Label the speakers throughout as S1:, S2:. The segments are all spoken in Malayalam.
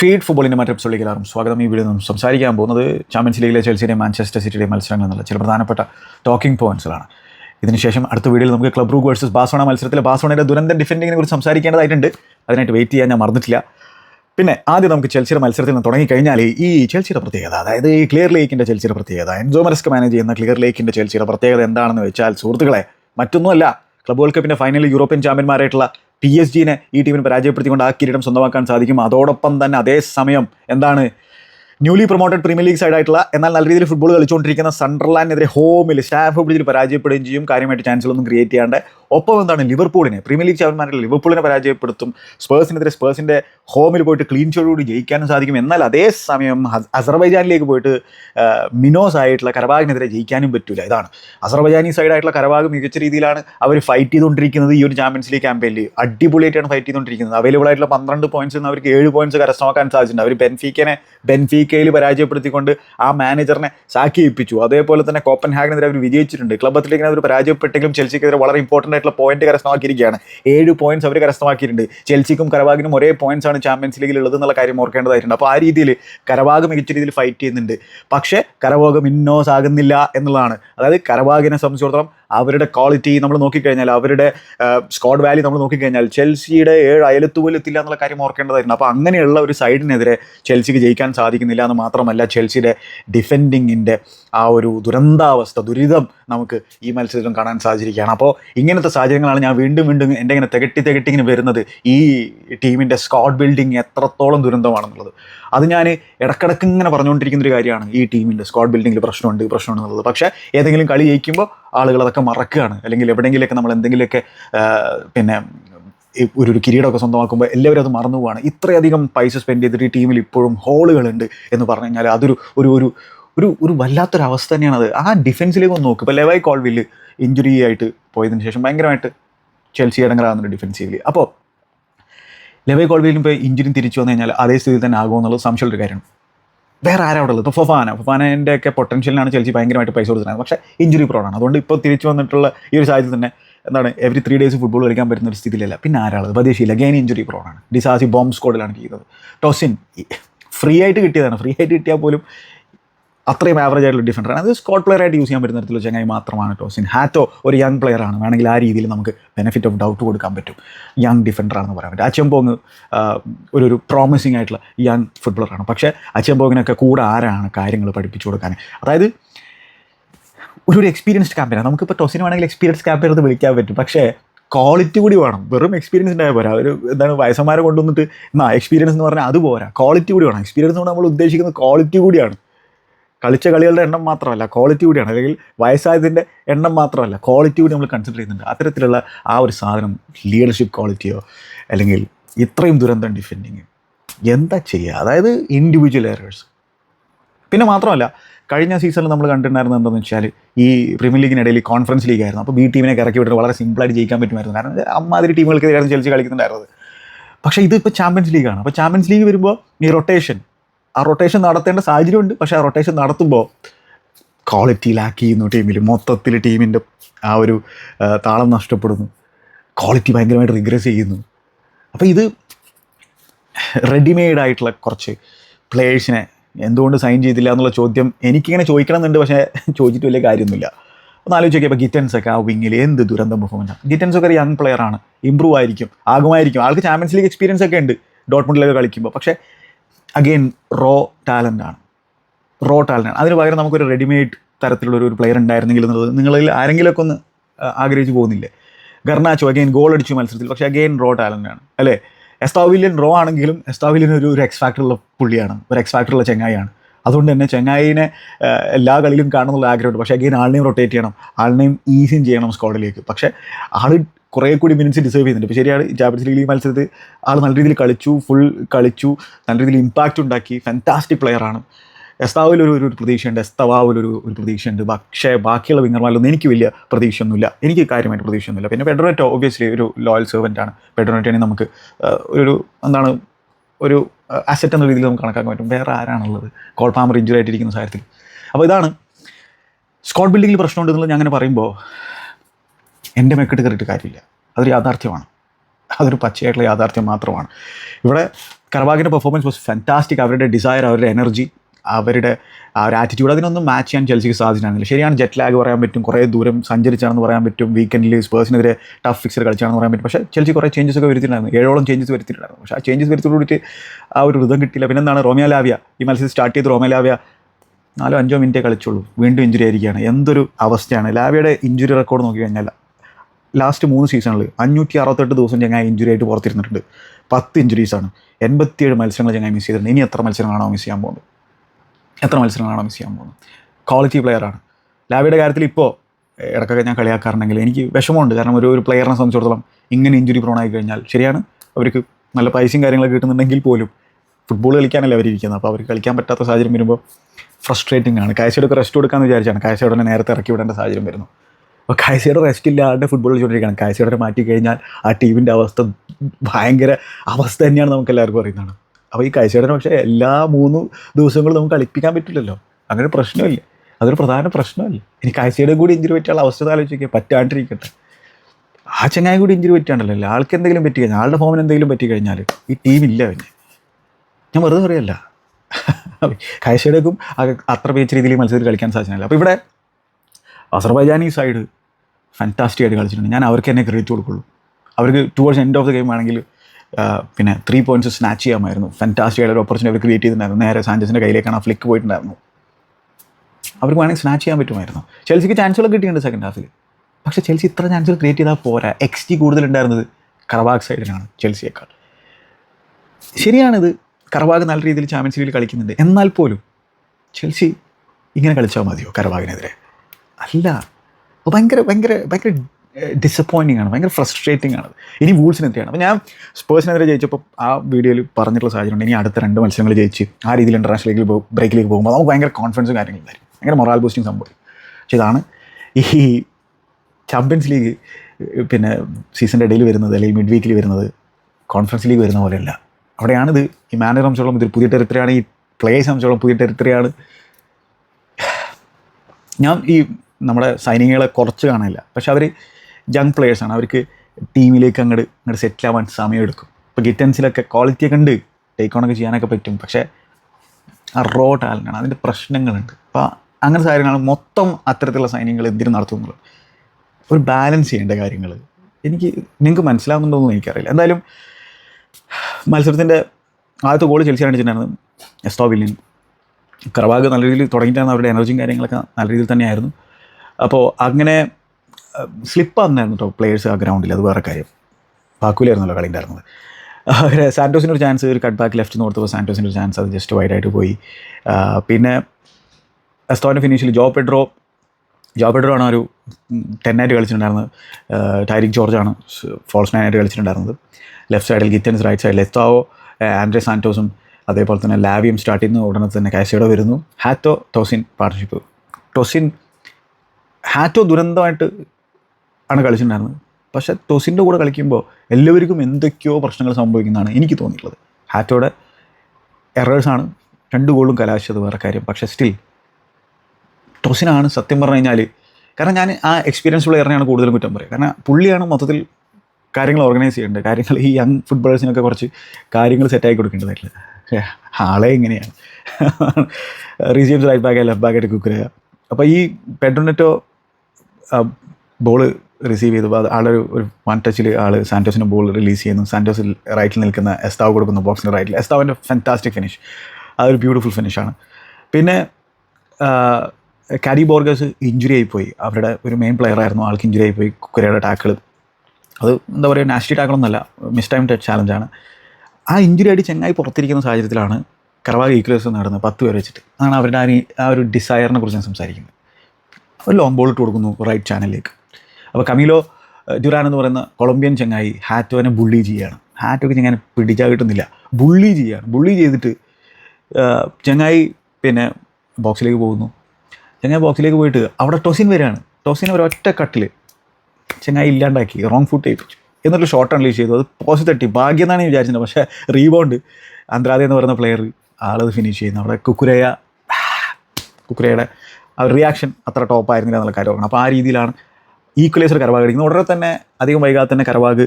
S1: ഫീഡ് ഫുട്ബോളിന്റെ മറ്റു എപ്പിസോഡിലേക്ക് എല്ലാവരും സ്വാഗതം. ഈ വീഡിയോ നമ്മൾ സംസാരിക്കാൻ പോകുന്നത് ചാമ്പ്യൻസ് ലീഗിലെ ചെൽസിയുടെ മാഞ്ചസ്റ്റർ സിറ്റിയുടെ മത്സരങ്ങൾ എന്നുള്ള ചില പ്രധാനപ്പെട്ട ടോക്കിംഗ് പോയിന്റ്സുകളാണ് ഇതിനുശേഷം അടുത്ത വീഡിയോയിൽ നമുക്ക് ക്ലബ് റൂഗ് വേഴ്സസ് ബാസോണ മത്സരത്തിൽ ബാസോണയുടെ ദുരന്തം ഡിഫൻഡിങ്ങിനെ കുറിച്ച് സംസാരിക്കേണ്ടതായിട്ടുണ്ട്. അതിനായിട്ട് വെയിറ്റ് ചെയ്യാൻ ഞാൻ മറന്നിട്ടില്ല. പിന്നെ ആദ്യം നമുക്ക് ചെൽസിയുടെ മത്സരത്തിൽ നിന്ന് തുടങ്ങിക്കഴിഞ്ഞാൽ ഈ ചെൽസിയുടെ പ്രത്യേകത അതായത് ഈ ക്ലിയർ ലേക്കിന്റെ ചെൽസിയുടെ പ്രത്യേകത എൻജോ മരസ്ക് മാനേജ് ചെയ്യുന്ന ക്ലിയർ ലേക്കിന്റെ ചെൽസിയുടെ പ്രത്യേകത എന്താണെന്ന് വെച്ചാൽ സുഹൃത്തുക്കളെ മറ്റൊന്നുമല്ല. ക്ലബ് വേൾഡ് കപ്പിന്റെ ഫൈനലിൽ യൂറോപ്യൻ ചാമ്പ്യന്മാരായിട്ടുള്ള പി എസ് ജിനെ ഈ ടീമിന് പരാജയപ്പെടുത്തിക്കൊണ്ട് ആ കിരീടം സ്വന്തമാക്കാൻ സാധിക്കും. അതോടൊപ്പം തന്നെ അതേ സമയം എന്താണ് newly promoted Premier League side ആയിട്ടുള്ള എന്നാൽ നല്ല രീതിയിൽ ഫുട്ബോൾ കളിച്ചുകൊണ്ടിരിക്കുന്ന സൺഡർലാൻഡിനെതിരെ ഹോമിൽ സ്റ്റാഫ് ബ്രിഡ്ജിൽ പരാജയപ്പെടുകയും ചെയ്യും. കാര്യമായിട്ട് ചാൻസുകളൊന്നും ക്രിയേറ്റ് ചെയ്യാണ്ട് ഒപ്പം എന്താണ് ലിവർപൂളിനെ പ്രീമിയർ ലീഗ് ചാമ്പ്യന്മാരുടെ ലിവർപൂളിനെ പരാജയപ്പെടുത്തും സ്പേഴ്സിനെതിരെ സ്പേഴ്സിന്റെ ഹോമിൽ പോയിട്ട് ക്ലീൻ ഷോടുകൂടി ജയിക്കാനും സാധിക്കും. എന്നാൽ അതേ സമയം അസർബൈജാനിലേക്ക് പോയിട്ട് മിനോസ് ആയിട്ടുള്ള കരബാഗിനെതിരെ ജയിക്കാനും പറ്റില്ല ഇതാണ്. അസർബൈജാനി സൈഡായിട്ടുള്ള കരബാഗ് മികച്ച രീതിയിലാണ് അവർ ഫൈറ്റ് ചെയ്തുകൊണ്ടിരിക്കുന്നത് ഈ ഒരു ചാമ്പ്യൻസ് ലീഗ് ക്യാമ്പയിനിൽ അടിപൊളിയായിട്ടാണ് ഫൈറ്റ് ചെയ്തുകൊണ്ടിരിക്കുന്നത്. അവൈലബിൾ ആയിട്ടുള്ള പന്ത്രണ്ട് പോയിന്റ്സ് നിന്ന് അവർക്ക് ഏഴ് പോയിന്റ്സ് കരസ്ഥമാക്കാൻ സാധിച്ചിട്ടുണ്ട്. അവർ ബെൻഫീക്കനെ ബെൻഫീക്കയിൽ പരാജയപ്പെടുത്തിക്കൊണ്ട് ആ മാനേജറിനെ സാക്കി അതേപോലെ തന്നെ കോപ്പൻ ഹാഗിനെതിരെ അവർ വിജയിച്ചിട്ടുണ്ട്. ക്ലബ് അത്ലറ്റിക്കിനെ അവർ പരാജയപ്പെട്ടെങ്കിലും ചെൽസിക്കെതിരെ വളരെ ഇമ്പോർട്ടന്റ് ആയിട്ടുള്ള പോയിന്റ് കരസ്ഥമാക്കിയിരിക്കുകയാണ്. ഏഴ് പോയിന്റ്സ് അവർ കരസ്ഥമാക്കിയിട്ടുണ്ട്. ചെൽസിക്കും കരവാഗിനും ഒരേ പോയിന്റ്സ് ആണ് ചാമ്പ്യൻസ് ലീഗിൽ ഉള്ളത് എന്നുള്ള കാര്യം ഓർക്കേണ്ടതായിട്ടുണ്ട്. അപ്പോൾ ആ രീതിയിൽ കരവാഗ് മികച്ച രീതിയിൽ ഫൈറ്റ് ചെയ്യുന്നുണ്ട്. പക്ഷേ കരവാഗം ഇന്നോസ് ആകുന്നില്ല എന്നുള്ളതാണ്. അതായത് കരവാഗിനെ സംബന്ധിച്ചിടത്തോളം അവരുടെ ക്വാളിറ്റി നമ്മൾ നോക്കിക്കഴിഞ്ഞാൽ അവരുടെ സ്കോഡ് വാലി നമ്മൾ നോക്കിക്കഴിഞ്ഞാൽ ചെൽസിയുടെ ഏഴ് അയലത്ത് പോലും എത്തില്ല എന്നുള്ള കാര്യം ഓർക്കേണ്ടതായിരുന്നു. അപ്പോൾ അങ്ങനെയുള്ള ഒരു സൈഡിനെതിരെ ചെൽസിക്ക് ജയിക്കാൻ സാധിക്കുന്നില്ല എന്ന് മാത്രമല്ല ചെൽസിയുടെ ഡിഫെൻഡിങ്ങിന്റെ ആ ഒരു ദുരന്താവസ്ഥ ദുരിതം നമുക്ക് ഈ മത്സരത്തിലും കാണാൻ സാധിച്ചിരിക്കുകയാണ്. അപ്പോൾ ഇങ്ങനത്തെ സാഹചര്യങ്ങളാണ് ഞാൻ വീണ്ടും വീണ്ടും എന്റെ ഇങ്ങനെ തികട്ടി തികട്ടിങ്ങനെ വരുന്നത്. ഈ ടീമിന്റെ സ്കോഡ് ബിൽഡിങ് എത്രത്തോളം ദുരന്തമാണെന്നുള്ളത്. അത് ഞാൻ ഇടക്കിടക്ക് ഇങ്ങനെ പറഞ്ഞുകൊണ്ടിരിക്കുന്ന ഒരു കാര്യമാണ് ഈ ടീമിന്റെ സ്കോഡ് ബിൽഡിങ്ങിൽ പ്രശ്നമുണ്ട് പ്രശ്നമുണ്ടെന്നുള്ളത് പക്ഷേ ഏതെങ്കിലും കളി ജയിക്കുമ്പോൾ ആളുകൾ അതൊക്കെ മറക്കുകയാണ്. അല്ലെങ്കിൽ എവിടെയെങ്കിലുമൊക്കെ നമ്മൾ എന്തെങ്കിലുമൊക്കെ പിന്നെ ഒരു ഒരു കിരീടമൊക്കെ സ്വന്തമാക്കുമ്പോൾ എല്ലാവരും അത് മറന്നു പോവാണ് ഇത്രയധികം പൈസ സ്പെൻഡ് ചെയ്തിട്ട് ഈ ടീമിൽ ഇപ്പോഴും ഹോളുകളുണ്ട് എന്ന് പറഞ്ഞു കഴിഞ്ഞാൽ അതൊരു ഒരു ഒരു ഒരു ഒരു വല്ലാത്തൊരു അവസ്ഥ തന്നെയാണ് അത്. ആ ഡിഫൻസിലേക്ക് ഒന്ന് നോക്കും. ഇപ്പോൾ ലെവായ് കോൾവിൽ ഇഞ്ചുറി ആയിട്ട് പോയതിന് ശേഷം ഭയങ്കരമായിട്ട് ചെൽസി ഇടങ്ങളാകുന്നുണ്ട് ഡിഫൻസീവിൽ അപ്പോൾ ലെവൈ കോൾവിയിലും ഇപ്പോൾ ഇഞ്ചുറി തിരിച്ചു വന്നു കഴിഞ്ഞാൽ അതേ സ്ഥിതി തന്നെ ആകുമെന്നുള്ളത് സംശയമുള്ളൊരു കാര്യമാണ്. വേറെ ആരാ അവിടെ ഉള്ളത്? ഇപ്പോൾ ഫൊഫാന. ഫൊഫാനന്റെ ഒക്കെ പൊട്ടൻഷ്യലിനാണ് ചെൽസി ഭയങ്കരമായിട്ട് പൈസ കൊടുത്തിരുന്നത്. പക്ഷേ ഇഞ്ചുറി പ്രോണാണ് അതുകൊണ്ട് ഇപ്പോൾ തിരിച്ചു വന്നിട്ടുള്ള ഈ ഒരു സാഹചര്യത്തിൽ തന്നെ എന്താണ് എവറി ത്രീ ഡേയ്സ് ഫുട്ബോൾ കളിക്കാൻ പറ്റുന്ന ഒരു സ്ഥിതിയിലല്ല. പിന്നെ ആരാളത് ബദേശിയില്ല ഗെയിൻ ഇഞ്ചുറി പ്രോണാണ് ഡിസാസി ബോംബ് സ്കോഡിലാണ് ചെയ്യുന്നത്. ടോസിൻ ഫ്രീ ആയിട്ട് കിട്ടിയതാണ്. ഫ്രീ ആയിട്ട് കിട്ടിയാൽ പോലും അത്രയും ആവറേജ് ആയിട്ടുള്ള ഡിഫൻഡറാണ് അത് സ്കോട്ട് പ്ലെയർ ആയിട്ട് യൂസ് ചെയ്യാൻ പറ്റുന്ന തരത്തിലുള്ള ചങ്ങായി മാത്രമാണ് ടോസിൻ. ഹാറ്റോ ഒരു യങ് പ്ലെയർ ആണ്. വേണമെങ്കിൽ ആ രീതിയിൽ നമുക്ക് ബെനിഫിറ്റ് ഓഫ് ഡൗട്ട് കൊടുക്കാൻ പറ്റും. യങ് ഡിഫൻഡറാണെന്ന് പറയാൻ പറ്റും. അച്ചംപോങ് ഒരു ഒരു പ്രോമിസിങ് ആയിട്ടുള്ള യങ് ഫുട്ബോളറാണ് പക്ഷേ അച്ചംപോങ്ങിനൊക്കെ കൂടെ ആരാണ് കാര്യങ്ങൾ പഠിപ്പിച്ചു കൊടുക്കാൻ? അതായത് ഒരു ഒരു എക്സ്പീരിയൻസ്ഡ് ക്യാമ്പയിനാണ് നമുക്കിപ്പോൾ ടോസിന് വേണമെങ്കിൽ എക്സ്പീരിയൻസ് ക്യാമ്പയിൻ എന്ന് വിളിക്കാൻ പറ്റും. പക്ഷേ ക്വാളിറ്റി കൂടി വേണം. വെറും എക്സ്പീരിയൻസ് ഉണ്ടായാൽ പോരാ. ഒരു എന്താണ് വയസ്സന്മാരെ കൊണ്ടുവന്നിട്ട് എന്നാ എക്സ്പീരിയൻസ് എന്ന് പറഞ്ഞാൽ അത് പോരാ. ക്വാളിറ്റി കൂടി വേണം. എക്സ്പീരിയൻസ് കൊണ്ട് നമ്മൾ ഉദ്ദേശിക്കുന്നത് ക്വാളിറ്റി കൂടിയാണ്. കളിച്ച കളികളുടെ എണ്ണം മാത്രമല്ല ക്വാളിറ്റി കൂടിയാണ്. അല്ലെങ്കിൽ വയസ്സായതിന്റെ എണ്ണം മാത്രമല്ല ക്വാളിറ്റി കൂടി നമ്മൾ കൺസിഡർ ചെയ്യുന്നുണ്ട്. അത്തരത്തിലുള്ള ആ ഒരു സാധനം ലീഡർഷിപ്പ് ക്വാളിറ്റിയോ അല്ലെങ്കിൽ ഇത്രയും ദുരന്തം ഡിഫെൻഡിങ് എന്താ ചെയ്യുക? അതായത് ഇൻഡിവിജ്വൽ എറേഴ്സ് പിന്നെ മാത്രമല്ല കഴിഞ്ഞ സീസണിൽ നമ്മൾ കണ്ടിട്ടുണ്ടായിരുന്നത് എന്താണെന്ന് വെച്ചാൽ ഈ പ്രീമിയർ ലീഗിനിടയിൽ കോൺഫറൻസ് ലീഗ് ആയിരുന്നു. അപ്പോൾ ബി ടീമിനെ ഇറക്കി വിട്ടിട്ട് വളരെ സിമ്പിളായിട്ട് ജയിക്കാൻ പറ്റുമായിരുന്നു. കാരണം അമ്മാതിരി ടീമുകൾക്കെതിരായിരുന്നു ചെലിച്ച് കളിക്കുന്നുണ്ടായിരുന്നത്. പക്ഷേ ഇതിപ്പോൾ ചാമ്പ്യൻസ് ലീഗാണ് അപ്പോൾ ചാമ്പ്യൻസ് ലീഗ് വരുമ്പോൾ ഈ റൊട്ടേഷൻ ആ റൊട്ടേഷൻ നടത്തേണ്ട സാഹചര്യമുണ്ട്. പക്ഷേ ആ റൊട്ടേഷൻ നടത്തുമ്പോൾ ക്വാളിറ്റി ലാക്ക് ചെയ്യുന്നു ടീമിൽ മൊത്തത്തിൽ ടീമിന്റെ ആ ഒരു താളം നഷ്ടപ്പെടുന്നു. ക്വാളിറ്റി ഭയങ്കരമായിട്ട് റിഗ്രസ് ചെയ്യുന്നു. അപ്പോൾ ഇത് റെഡിമെയ്ഡ് ആയിട്ടുള്ള കുറച്ച് പ്ലേയേഴ്സിനെ എന്തുകൊണ്ട് സൈൻ ചെയ്തില്ല എന്നുള്ള ചോദ്യം എനിക്കിങ്ങനെ ചോദിക്കണം എന്നുണ്ട് പക്ഷേ ചോദിച്ചിട്ട് വലിയ കാര്യമൊന്നുമില്ല. ഒന്ന് ആലോചിച്ച് നോക്കിയപ്പോൾ ഗിറ്റൻസ് ഒക്കെ ആ വിങ്ങിൽ എന്ത് ദുരന്തം പെർഫോമൻസ് ഗിറ്റൻസ് ഒക്കെ ഒരു യങ് പ്ലെയർ ആണ്. ഇമ്പ്രൂവ് ആയിരിക്കും. ആകുമായിരിക്കും. ആൾക്ക് ചാമ്പ്യൻസ് ലീഗ് എക്സ്പീരിയൻസ് ഒക്കെ ഉണ്ട്. ഡോട്ട്മുണ്ടിലൊക്കെ കളിക്കുമ്പോൾ പക്ഷേ അഗെയിൻ റോ ആണ്. റോ ടാലന്റ് ആണ്. അതിന് പകരം നമുക്കൊരു റെഡിമെയ്ഡ് തരത്തിലുള്ള ഒരു പ്ലെയർ ഉണ്ടായിരുന്നെങ്കിൽ എന്നുള്ളത് നിങ്ങളിൽ ആരെങ്കിലുമൊക്കെ ഒന്ന് ആഗ്രഹിച്ചു പോകുന്നില്ലേ? ഗർണാച്ചോ അഗെയിൻ ഗോൾ അടിച്ചു മത്സരത്തിൽ. പക്ഷേ അഗെയിൻ റോ ആണ്. അല്ലേ? എസ്താവിലിയൻ റോ ആണെങ്കിലും എസ്താവിലിയൻ ഒരു ഒരു എക്സ് ഫാക്ടറുള്ള പുള്ളിയാണ്. ഒരു എക്സ് ഫാക്ടറുള്ള ചെങ്ങായിയാണ് അതുകൊണ്ട് തന്നെ ചെങ്ങായിനെ എല്ലാ കളിയിലും കാണുന്നുള്ള ആഗ്രഹമുണ്ട്. പക്ഷേ അഗെയിൻ ആളിനെയും റൊട്ടേറ്റ് ചെയ്യണം. ആളിനെയും ഈസിയും ചെയ്യണം സ്ക്വാഡിലേക്ക് പക്ഷേ ആൾ കുറേ കൂടി മിനിറ്റ്സ് ഡിസേർവ് ചെയ്യുന്നുണ്ട് ഇപ്പോൾ ശരിയാണ് ചാമ്പ്യൻസ് ലീഗ് മത്സരത്തിൽ ആൾ നല്ല രീതിയിൽ കളിച്ചു ഫുൾ കളിച്ചു നല്ല രീതിയിൽ ഇമ്പാക്റ്റ് ഉണ്ടാക്കി ഫാന്റാസ്റ്റിക് പ്ലെയറാണ് എസ്താവിൽ ഒരു ഒരു പ്രതീക്ഷയുണ്ട് എസ്തവാവിൽ ഒരു ഒരു പ്രതീക്ഷയുണ്ട്. പക്ഷേ ബാക്കിയുള്ള വിങ്ങർമാരിലൊന്നും എനിക്ക് വലിയ പ്രതീക്ഷയൊന്നുമില്ല. എനിക്ക് കാര്യമായിട്ട് പ്രതീക്ഷയൊന്നുമില്ല. പിന്നെ പെഡറേറ്റ് ഓബിയസ്ലി ഒരു ലോയൽ സെർവന്റ് ആണ്. പെഡ്രോനെറ്റോനെ നമുക്ക് ഒരു എന്താണ് ഒരു അസറ്റ് എന്ന രീതിയിൽ നമുക്ക് കണക്കാക്കാൻ പറ്റും. വേറെ ആരാണുള്ളത്? കോൾ പാമർ ഇഞ്ചുറി ആയിട്ടിരിക്കുന്ന സാഹചര്യത്തിൽ. അപ്പോൾ ഇതാണ്. സ്കോട്ട് ബിൽഡിങ്ങിൽ പ്രശ്നമുണ്ടെന്നുള്ളത് ഞാൻ അങ്ങനെ പറയുമ്പോൾ എന്റെ മെക്കിട്ട് കയറിയിട്ട് കാര്യമില്ല. അതൊരു യാഥാർത്ഥ്യമാണ്. അതൊരു പച്ചയായിട്ടുള്ള യാഥാർത്ഥ്യം മാത്രമാണ്. ഇവിടെ കർവാഗിന്റെ പെർഫോമൻസ് വാസ് ഫാന്റാസ്റ്റിക് അവരുടെ ഡിസയർ അവരുടെ എനർജി അവരുടെ ആ ഒരു ആറ്റിറ്റ്യൂഡ് അതിനൊന്നും മാച്ച് ചെയ്യാൻ ചെൽസിക്ക് സാധിച്ചിട്ടില്ല ശരിയാണ് ജെറ്റ് ലാഗ് പറയാൻ പറ്റും കുറേ ദൂരം സഞ്ചരിച്ചാണെന്ന് പറയാൻ പറ്റും വീക്കെൻഡിൽ സ്പേഴ്സിനെതിരെ ടഫ് ഫിക്സർ കളിച്ചാണെന്ന് പറയാൻ പറ്റും. പക്ഷേ ചെൽസി കുറേ ചേഞ്ചസ് ഒക്കെ വരുത്തിയിട്ടുണ്ടായിരുന്നു. ഏഴോളം ചേഞ്ചസ് വരുത്തിയിട്ടുണ്ടായിരുന്നു. പക്ഷേ ആ ചേഞ്ചസ് വരുത്തോടുകൂടിയിട്ട് ആ ഒരു ഋതം കിട്ടിയില്ല. പിന്നെ എന്താണ്? റോമിയാലാവ്യ ഈ മത്സരം സ്റ്റാർട്ട് ചെയ്ത് റോമിയാലാവ്യ നാലോ അഞ്ചോ മിനിറ്റേ കളിച്ചുള്ളൂ. വീണ്ടും ഇഞ്ചുറി ആയിരിക്കുകയാണ്. എന്തൊരു അവസ്ഥയാണ്. ലാവ്യയുടെ ഇഞ്ചുറി റെക്കോർഡ് നോക്കി കഴിഞ്ഞാൽ ലാസ്റ്റ് മൂന്ന് സീസണിൽ അഞ്ഞൂറ്റി അറുപത്തെട്ട് ദിവസം ചങ്ങായി ഇഞ്ചുറി ആയിട്ട് പുറത്തിരുന്നിട്ടുണ്ട്. പത്ത് ഇഞ്ചുറീസാണ് എൺപത്തിയേഴ് മത്സരങ്ങൾ ചങ്ങായി മിസ് ചെയ്തിട്ടുണ്ട്. ഇനി എത്ര മത്സരങ്ങളാണോ മിസ് ചെയ്യാൻ പോകുന്നത്? എത്ര മത്സരങ്ങളാണോ മിസ് ചെയ്യാൻ പോകുന്നത്? ക്വാളിറ്റി പ്ലെയറാണ് ലാബിയുടെ കാര്യത്തിൽ ഇപ്പോൾ ഇടയ്ക്കൊക്കെ ഞാൻ കളിയാക്കാറുണ്ടെങ്കിൽ എനിക്ക് വിഷമമുണ്ട്. കാരണം ഒരു ഒരു പ്ലെയറിനെ സംബന്ധിച്ചിടത്തോളം ഇങ്ങനെ ഇഞ്ചുറി പ്രോൺ ആയി കഴിഞ്ഞാൽ ശരിയാണ്. അവർക്ക് നല്ല പൈസയും കാര്യങ്ങളൊക്കെ കിട്ടുന്നുണ്ടെങ്കിൽ പോലും ഫുട്ബോൾ കളിക്കാനല്ല അവർ ഇരിക്കുന്നത് അപ്പോൾ അവർക്ക് കളിക്കാൻ പറ്റാത്ത സാഹചര്യം വരുമ്പോൾ ഫ്രസ്ട്രേറ്റിംഗ് ആണ്. കാഴ്ചയുടെ റെസ്റ്റ് കൊടുക്കാമെന്ന് വിചാരിച്ചാണ്. കാഴ്ചയുടെ നേരത്തെ ഇറക്കി വിടേണ്ട സാഹചര്യം വരുന്നു. അപ്പോൾ കാഴ്ചയുടെ റെസ്റ്റ് ഇല്ലാണ്ട് ഫുട്ബോൾ കളിച്ചുകൊണ്ടിരിക്കുകയാണ്. കാഴ്ചയുടെ മാറ്റി കഴിഞ്ഞാൽ ആ ടീമിന്റെ അവസ്ഥ ഭയങ്കര അവസ്ഥ തന്നെയാണ് നമുക്ക് എല്ലാവർക്കും അറിയുന്നതാണ്. അപ്പോൾ ഈ കാഴ്ചയുടെ പക്ഷേ എല്ലാ മൂന്ന് ദിവസങ്ങളും നമുക്ക് കളിപ്പിക്കാൻ പറ്റില്ലല്ലോ. അങ്ങനെ പ്രശ്നമില്ല. അതൊരു പ്രധാന പ്രശ്നമല്ല. ഇനി കാഴ്ചയുടെ കൂടി ഇഞ്ചുറി പറ്റിയുള്ള അവസ്ഥ ആലോചിക്കുക പറ്റാണ്ടിരിക്കട്ടെ. ആ ചങ്ങായി കൂടി ഇഞ്ചുറി പറ്റാണ്ടല്ലോ ആൾക്ക് എന്തെങ്കിലും പറ്റി കഴിഞ്ഞാൽ ആളുടെ ഫോമിന് എന്തെങ്കിലും പറ്റി കഴിഞ്ഞാൽ ഈ ടീമില്ല പിന്നെ. ഞാൻ വെറുതെ പറയല്ല. കാഴ്ചയുടെക്കും അത്ര മികച്ച രീതിയിൽ മത്സരത്തിൽ കളിക്കാൻ സാധിച്ചില്ല അപ്പോൾ ഇവിടെ അസർബൈജാനി സൈഡ് ഫാന്റാസ്റ്റിക് ആയിട്ട് കളിച്ചിട്ടുണ്ട്. ഞാൻ അവർക്ക് തന്നെ ക്രെഡിറ്റ് കൊടുക്കുള്ളൂ. അവർക്ക് towards end of the game ആണെങ്കിൽ പിന്നെ ത്രീ പോയിന്റ്സ് സ്നാച്ച് ചെയ്യാമായിരുന്നു. ഫാന്റാസ്റ്റിക് ആയിട്ട് ഒരു ഓപ്പർച്യൂണിറ്റി അവർ ക്രിയേറ്റ് ചെയ്തിട്ടുണ്ടായിരുന്നു. നേരെ സാഞ്ചസിന്റെ കയ്യിലേക്കാണ് ആ ഫ്ലിക്ക് പോയിട്ടുണ്ടായിരുന്നു അവർക്ക് വേണമെങ്കിൽ സ്നാച്ച് ചെയ്യാൻ പറ്റുമായിരുന്നു. ചെൽസിക്ക് ചാൻസുകൾ കിട്ടിയിട്ടുണ്ട് സെക്കൻഡ് ഹാഫിൽ പക്ഷേ ചെൽസി ഇത്ര ചാൻസുകൾ ക്രിയേറ്റ് ചെയ്താൽ പോരാ. എക്സ് ടി കൂടുതലുണ്ടായിരുന്നത് കറവാഗ് സൈഡിലാണ് ചെൽസിയേക്കാൾ ശരിയാണിത്. കറവാഗ് നല്ല രീതിയിൽ ചാമ്പ്യൻസ് ലീഗിൽ കളിക്കുന്നുണ്ട്. എന്നാൽ പോലും ചെൽസി ഇങ്ങനെ കളിച്ചാൽ മതിയോ കറവാഗിനെതിരെ അല്ല. അപ്പോൾ ഭയങ്കര ഭയങ്കര ഭയങ്കര ഡിസപ്പോയിന്റിംഗ് ആണ്. ഭയങ്കര ഫ്രസ്ട്രേറ്റിംഗ് ആണ്. ഇനി വൂൾസിനെതിരെയാണ് അപ്പോൾ ഞാൻ സ്പേഴ്സിനെതിരെ ജയിച്ചപ്പോൾ ആ വീഡിയോയിൽ പറഞ്ഞിട്ടുള്ള സാഹചര്യം ഉണ്ട് ഇനി അടുത്ത രണ്ട് മത്സരങ്ങൾ ജയിച്ച് ആ രീതിയിൽ ഇന്റർനാഷണൽ ലീഗിൽ ബ്രേക്കിലേക്ക് പോകുമ്പോൾ നമുക്ക് ഭയങ്കര കോൺഫിഡൻസും കാര്യങ്ങളുണ്ടായിരുന്നു ഭയങ്കര മൊറാൽ ബൂസ്റ്റിംഗ് സംഭവം. പക്ഷേ ഇതാണ് ഈ ചാമ്പ്യൻസ് ലീഗ് പിന്നെ സീസണിന്റെ ഇടയിൽ വരുന്നത് അല്ലെങ്കിൽ മിഡ് വീക്കിൽ വരുന്നത് കോൺഫറൻസ് ലീഗ് വരുന്ന പോലെയല്ല. അവിടെയാണിത് ഈ മാനേജർ സംബന്ധിച്ചോളം ഇതൊരു പുതിയ ടെറിട്ടറിയാണ് ഈ പ്ലേയേഴ്സ് സംബന്ധിച്ചോളം പുതിയ ടെറിട്ടറിയാണ് ഞാൻ ഈ നമ്മുടെ സൈനികളെ കുറച്ച് കാണില്ല പക്ഷെ അവർ യങ് പ്ലേയേഴ്സാണ് അവർക്ക് ടീമിലേക്ക് അങ്ങോട്ട് അങ്ങോട്ട് സെറ്റിൽ ആവാൻ സമയം എടുക്കും ഇപ്പോൾ ഗിറ്റൻസിലൊക്കെ ക്വാളിറ്റി ഒക്കെ ഉണ്ട്. ടേക്ക് ഓണൊക്കെ ചെയ്യാനൊക്കെ പറ്റും. പക്ഷേ ആ റോ ടാലന്റാണ് അതിന്റെ പ്രശ്നങ്ങളുണ്ട്. അപ്പോൾ അങ്ങനത്തെ കാര്യങ്ങളാണ് മൊത്തം അത്തരത്തിലുള്ള സൈനികൾ എന്തിനും നടത്തുന്നത്. ഒരു ബാലൻസ് ചെയ്യേണ്ട കാര്യങ്ങൾ എനിക്ക് നിങ്ങൾക്ക് മനസ്സിലാവുന്നുണ്ടോ എന്ന് എനിക്കറിയില്ല. എന്തായാലും മത്സരത്തിന്റെ ആദ്യത്തെ ഗോൾ ചെൽസി അടിച്ചിട്ടുണ്ടായിരുന്നു എസ്തോ വില്യൻ. കറവാഗ് നല്ല രീതിയിൽ തുടങ്ങിയിട്ടാണ് അവരുടെ എനർജിയും കാര്യങ്ങളൊക്കെ നല്ല രീതിയിൽ തന്നെയായിരുന്നു. അപ്പോൾ അങ്ങനെ സ്ലിപ്പ് ആകുന്നായിരുന്നു കേട്ടോ പ്ലേയേഴ്സ് ആ ഗ്രൗണ്ടിൽ അത് വേറെ കാര്യം. ബാക്കൂലായിരുന്നല്ലോ കളി ഉണ്ടായിരുന്നത്. സാന്റോസിന് ഒരു ചാൻസ് ഒരു കട്ട് ബാക്ക് ലെഫ്റ്റ് നോർത്തപ്പോൾ സാന്റോസിന്റെ ഒരു ചാൻസ് അത് ജസ്റ്റ് വൈഡ് ആയിട്ട് പോയി. പിന്നെ എസ്തോന്റെ ഫിനിഷിൽ ജോ പെഡ്രോ ജോ പെഡ്രോ ആണ് ഒരു ടെന്നായിട്ട് കളിച്ചിട്ടുണ്ടായിരുന്നത്. ടൈരിക് ജോർജാണ് ഫോൾസ് നയനായിട്ട് കളിച്ചിട്ടുണ്ടായിരുന്നത്. ലെഫ്റ്റ് സൈഡിൽ ഗിത്തൻസ് റൈറ്റ് സൈഡിൽ എത്താവോ ആൻഡ്രേ സാന്റോസും അതേപോലെ തന്നെ ലാവിയും സ്റ്റാർട്ടിങ് ഉടനെ തന്നെ കാശിയുടെ വരുന്നു. Hato Tosin partnership Tosin Hato ദുരന്തമായിട്ട് ആണ് കളിച്ചിട്ടുണ്ടായിരുന്നത്. പക്ഷേ ടോസിന്റെ കൂടെ കളിക്കുമ്പോൾ എല്ലാവർക്കും എന്തൊക്കെയോ പ്രശ്നങ്ങൾ സംഭവിക്കുന്നതാണ് എനിക്ക് തോന്നിയിട്ടുള്ളത്. ഹാറ്റോയുടെ എറേഴ്സാണ് രണ്ട് ഗോളും കലാശിച്ചത് വേറെ കാര്യം. പക്ഷേ സ്റ്റിൽ ടോസിനാണ് സത്യം പറഞ്ഞു കഴിഞ്ഞാൽ കാരണം ഞാൻ ആ എക്സ്പീരിയൻസ് ഉള്ള പ്ലെയറിനെയാണ് കൂടുതലും കുറ്റം പറയുക. കാരണം പുള്ളിയാണ് മൊത്തത്തിൽ കാര്യങ്ങൾ ഓർഗനൈസ് ചെയ്യേണ്ടത്. കാര്യങ്ങൾ ഈ യങ് ഫുട്ബോളേഴ്സിനൊക്കെ കുറച്ച് കാര്യങ്ങൾ സെറ്റാക്കി കൊടുക്കേണ്ടതായിട്ടില്ല ആളെ ഇങ്ങനെയാണ് റീസീവ്സ് റൈറ്റ് ബാക്ക് ലെഫ്റ്റ് ബാക്കായിട്ട് ചെയ്യുക. അപ്പോൾ ഈ പെഡ്രോനെറ്റോ ബോൾ റിസീവ് ചെയ്തു. അത് ആളൊരു ഒരു വൺ ടച്ചിൽ ആൾ സാന്റോസിന് ബോൾ റിലീസ് ചെയ്യുന്നു. സാന്റോസിൽ റൈറ്റിൽ നിൽക്കുന്ന എസ്താവ് കൊടുക്കുന്നു ബോക്സിന്റെ റൈറ്റിൽ എസ്താവിന്റെ ഫാന്റാസ്റ്റിക് ഫിനിഷ് അതൊരു ബ്യൂട്ടിഫുൾ ഫിനിഷാണ് പിന്നെ കാരി ബോർഗേഴ്സ് ഇഞ്ചുറി ആയിപ്പോയി അവരുടെ ഒരു മെയിൻ പ്ലെയർ ആയിരുന്നു. ആൾക്ക് ഇഞ്ചുറി ആയിപ്പോയി കുക്കരയുടെ ടാക്കിൾ അത് എന്താ പറയുക നാഷ്ടി ടാക്കിളൊന്നല്ല മിസ് ടൈം ചാലഞ്ചാണ് ആ ഇഞ്ചുറി ആയിട്ട് ചെങ്ങായി പുറത്തിരിക്കുന്ന സാഹചര്യത്തിലാണ് കറവാഗ് ഈക്ലേഴ്സ് നടന്നത് പത്ത് പേര് വെച്ചിട്ട്. അതാണ് അവരുടെ ആ ഒരു ഡിസയറിനെ കുറിച്ച് ഞാൻ സംസാരിക്കുന്നത്. ഒരു ലോങ് ബോൾ ഇട്ട് കൊടുക്കുന്നു റൈറ്റ് ചാനലിലേക്ക് അപ്പോൾ കമീലോ ഡ്യുറാൻ എന്ന് പറയുന്ന കൊളംബിയൻ ചങ്ങായി ഹാറ്റോനെ ബുള്ളി ചെയ്യുകയാണ് ഹാറ്റോക്ക് ചെങ്ങനെ പിടിച്ചാൽ കിട്ടുന്നില്ല. ബുള്ളി ചെയ്യുകയാണ് ബുള്ളി ചെയ്തിട്ട് ചെങ്ങായി പിന്നെ ബോക്സിലേക്ക് പോകുന്നു. ചങ്ങായി ബോക്സിലേക്ക് പോയിട്ട് അവിടെ ടൊസിൻ വരികയാണ്. ടൊസിനെ ഒരൊറ്റ കട്ടിൽ ചങ്ങായി ഇല്ലാണ്ടാക്കി റോങ് ഫുട്ട് ചെയ്തു എന്നിട്ട് ഷോർട്ട് അൺലീഷ് ചെയ്തു. അത് പോസ്റ്റ് തട്ടി. ഭാഗ്യം എന്നാണ് വിചാരിച്ചത് പക്ഷേ റീബൗണ്ട് അന്ത്രാദെ എന്ന് പറയുന്ന പ്ലെയർ ആളത് ഫിനിഷ് ചെയ്യുന്നു. അവിടെ കുക്കുരയ കുക്കുരയുടെ ആ റിയാക്ഷൻ അത്ര ടോപ്പായിരുന്നില്ല എന്നുള്ള കാര്യം അപ്പോൾ ആ രീതിയിലാണ് ഈക്വലൈസർ കരവാഗ് അടിക്കുന്നത്. ഉടനെ തന്നെ അധികം വൈകാതെ തന്നെ കരവാഗ്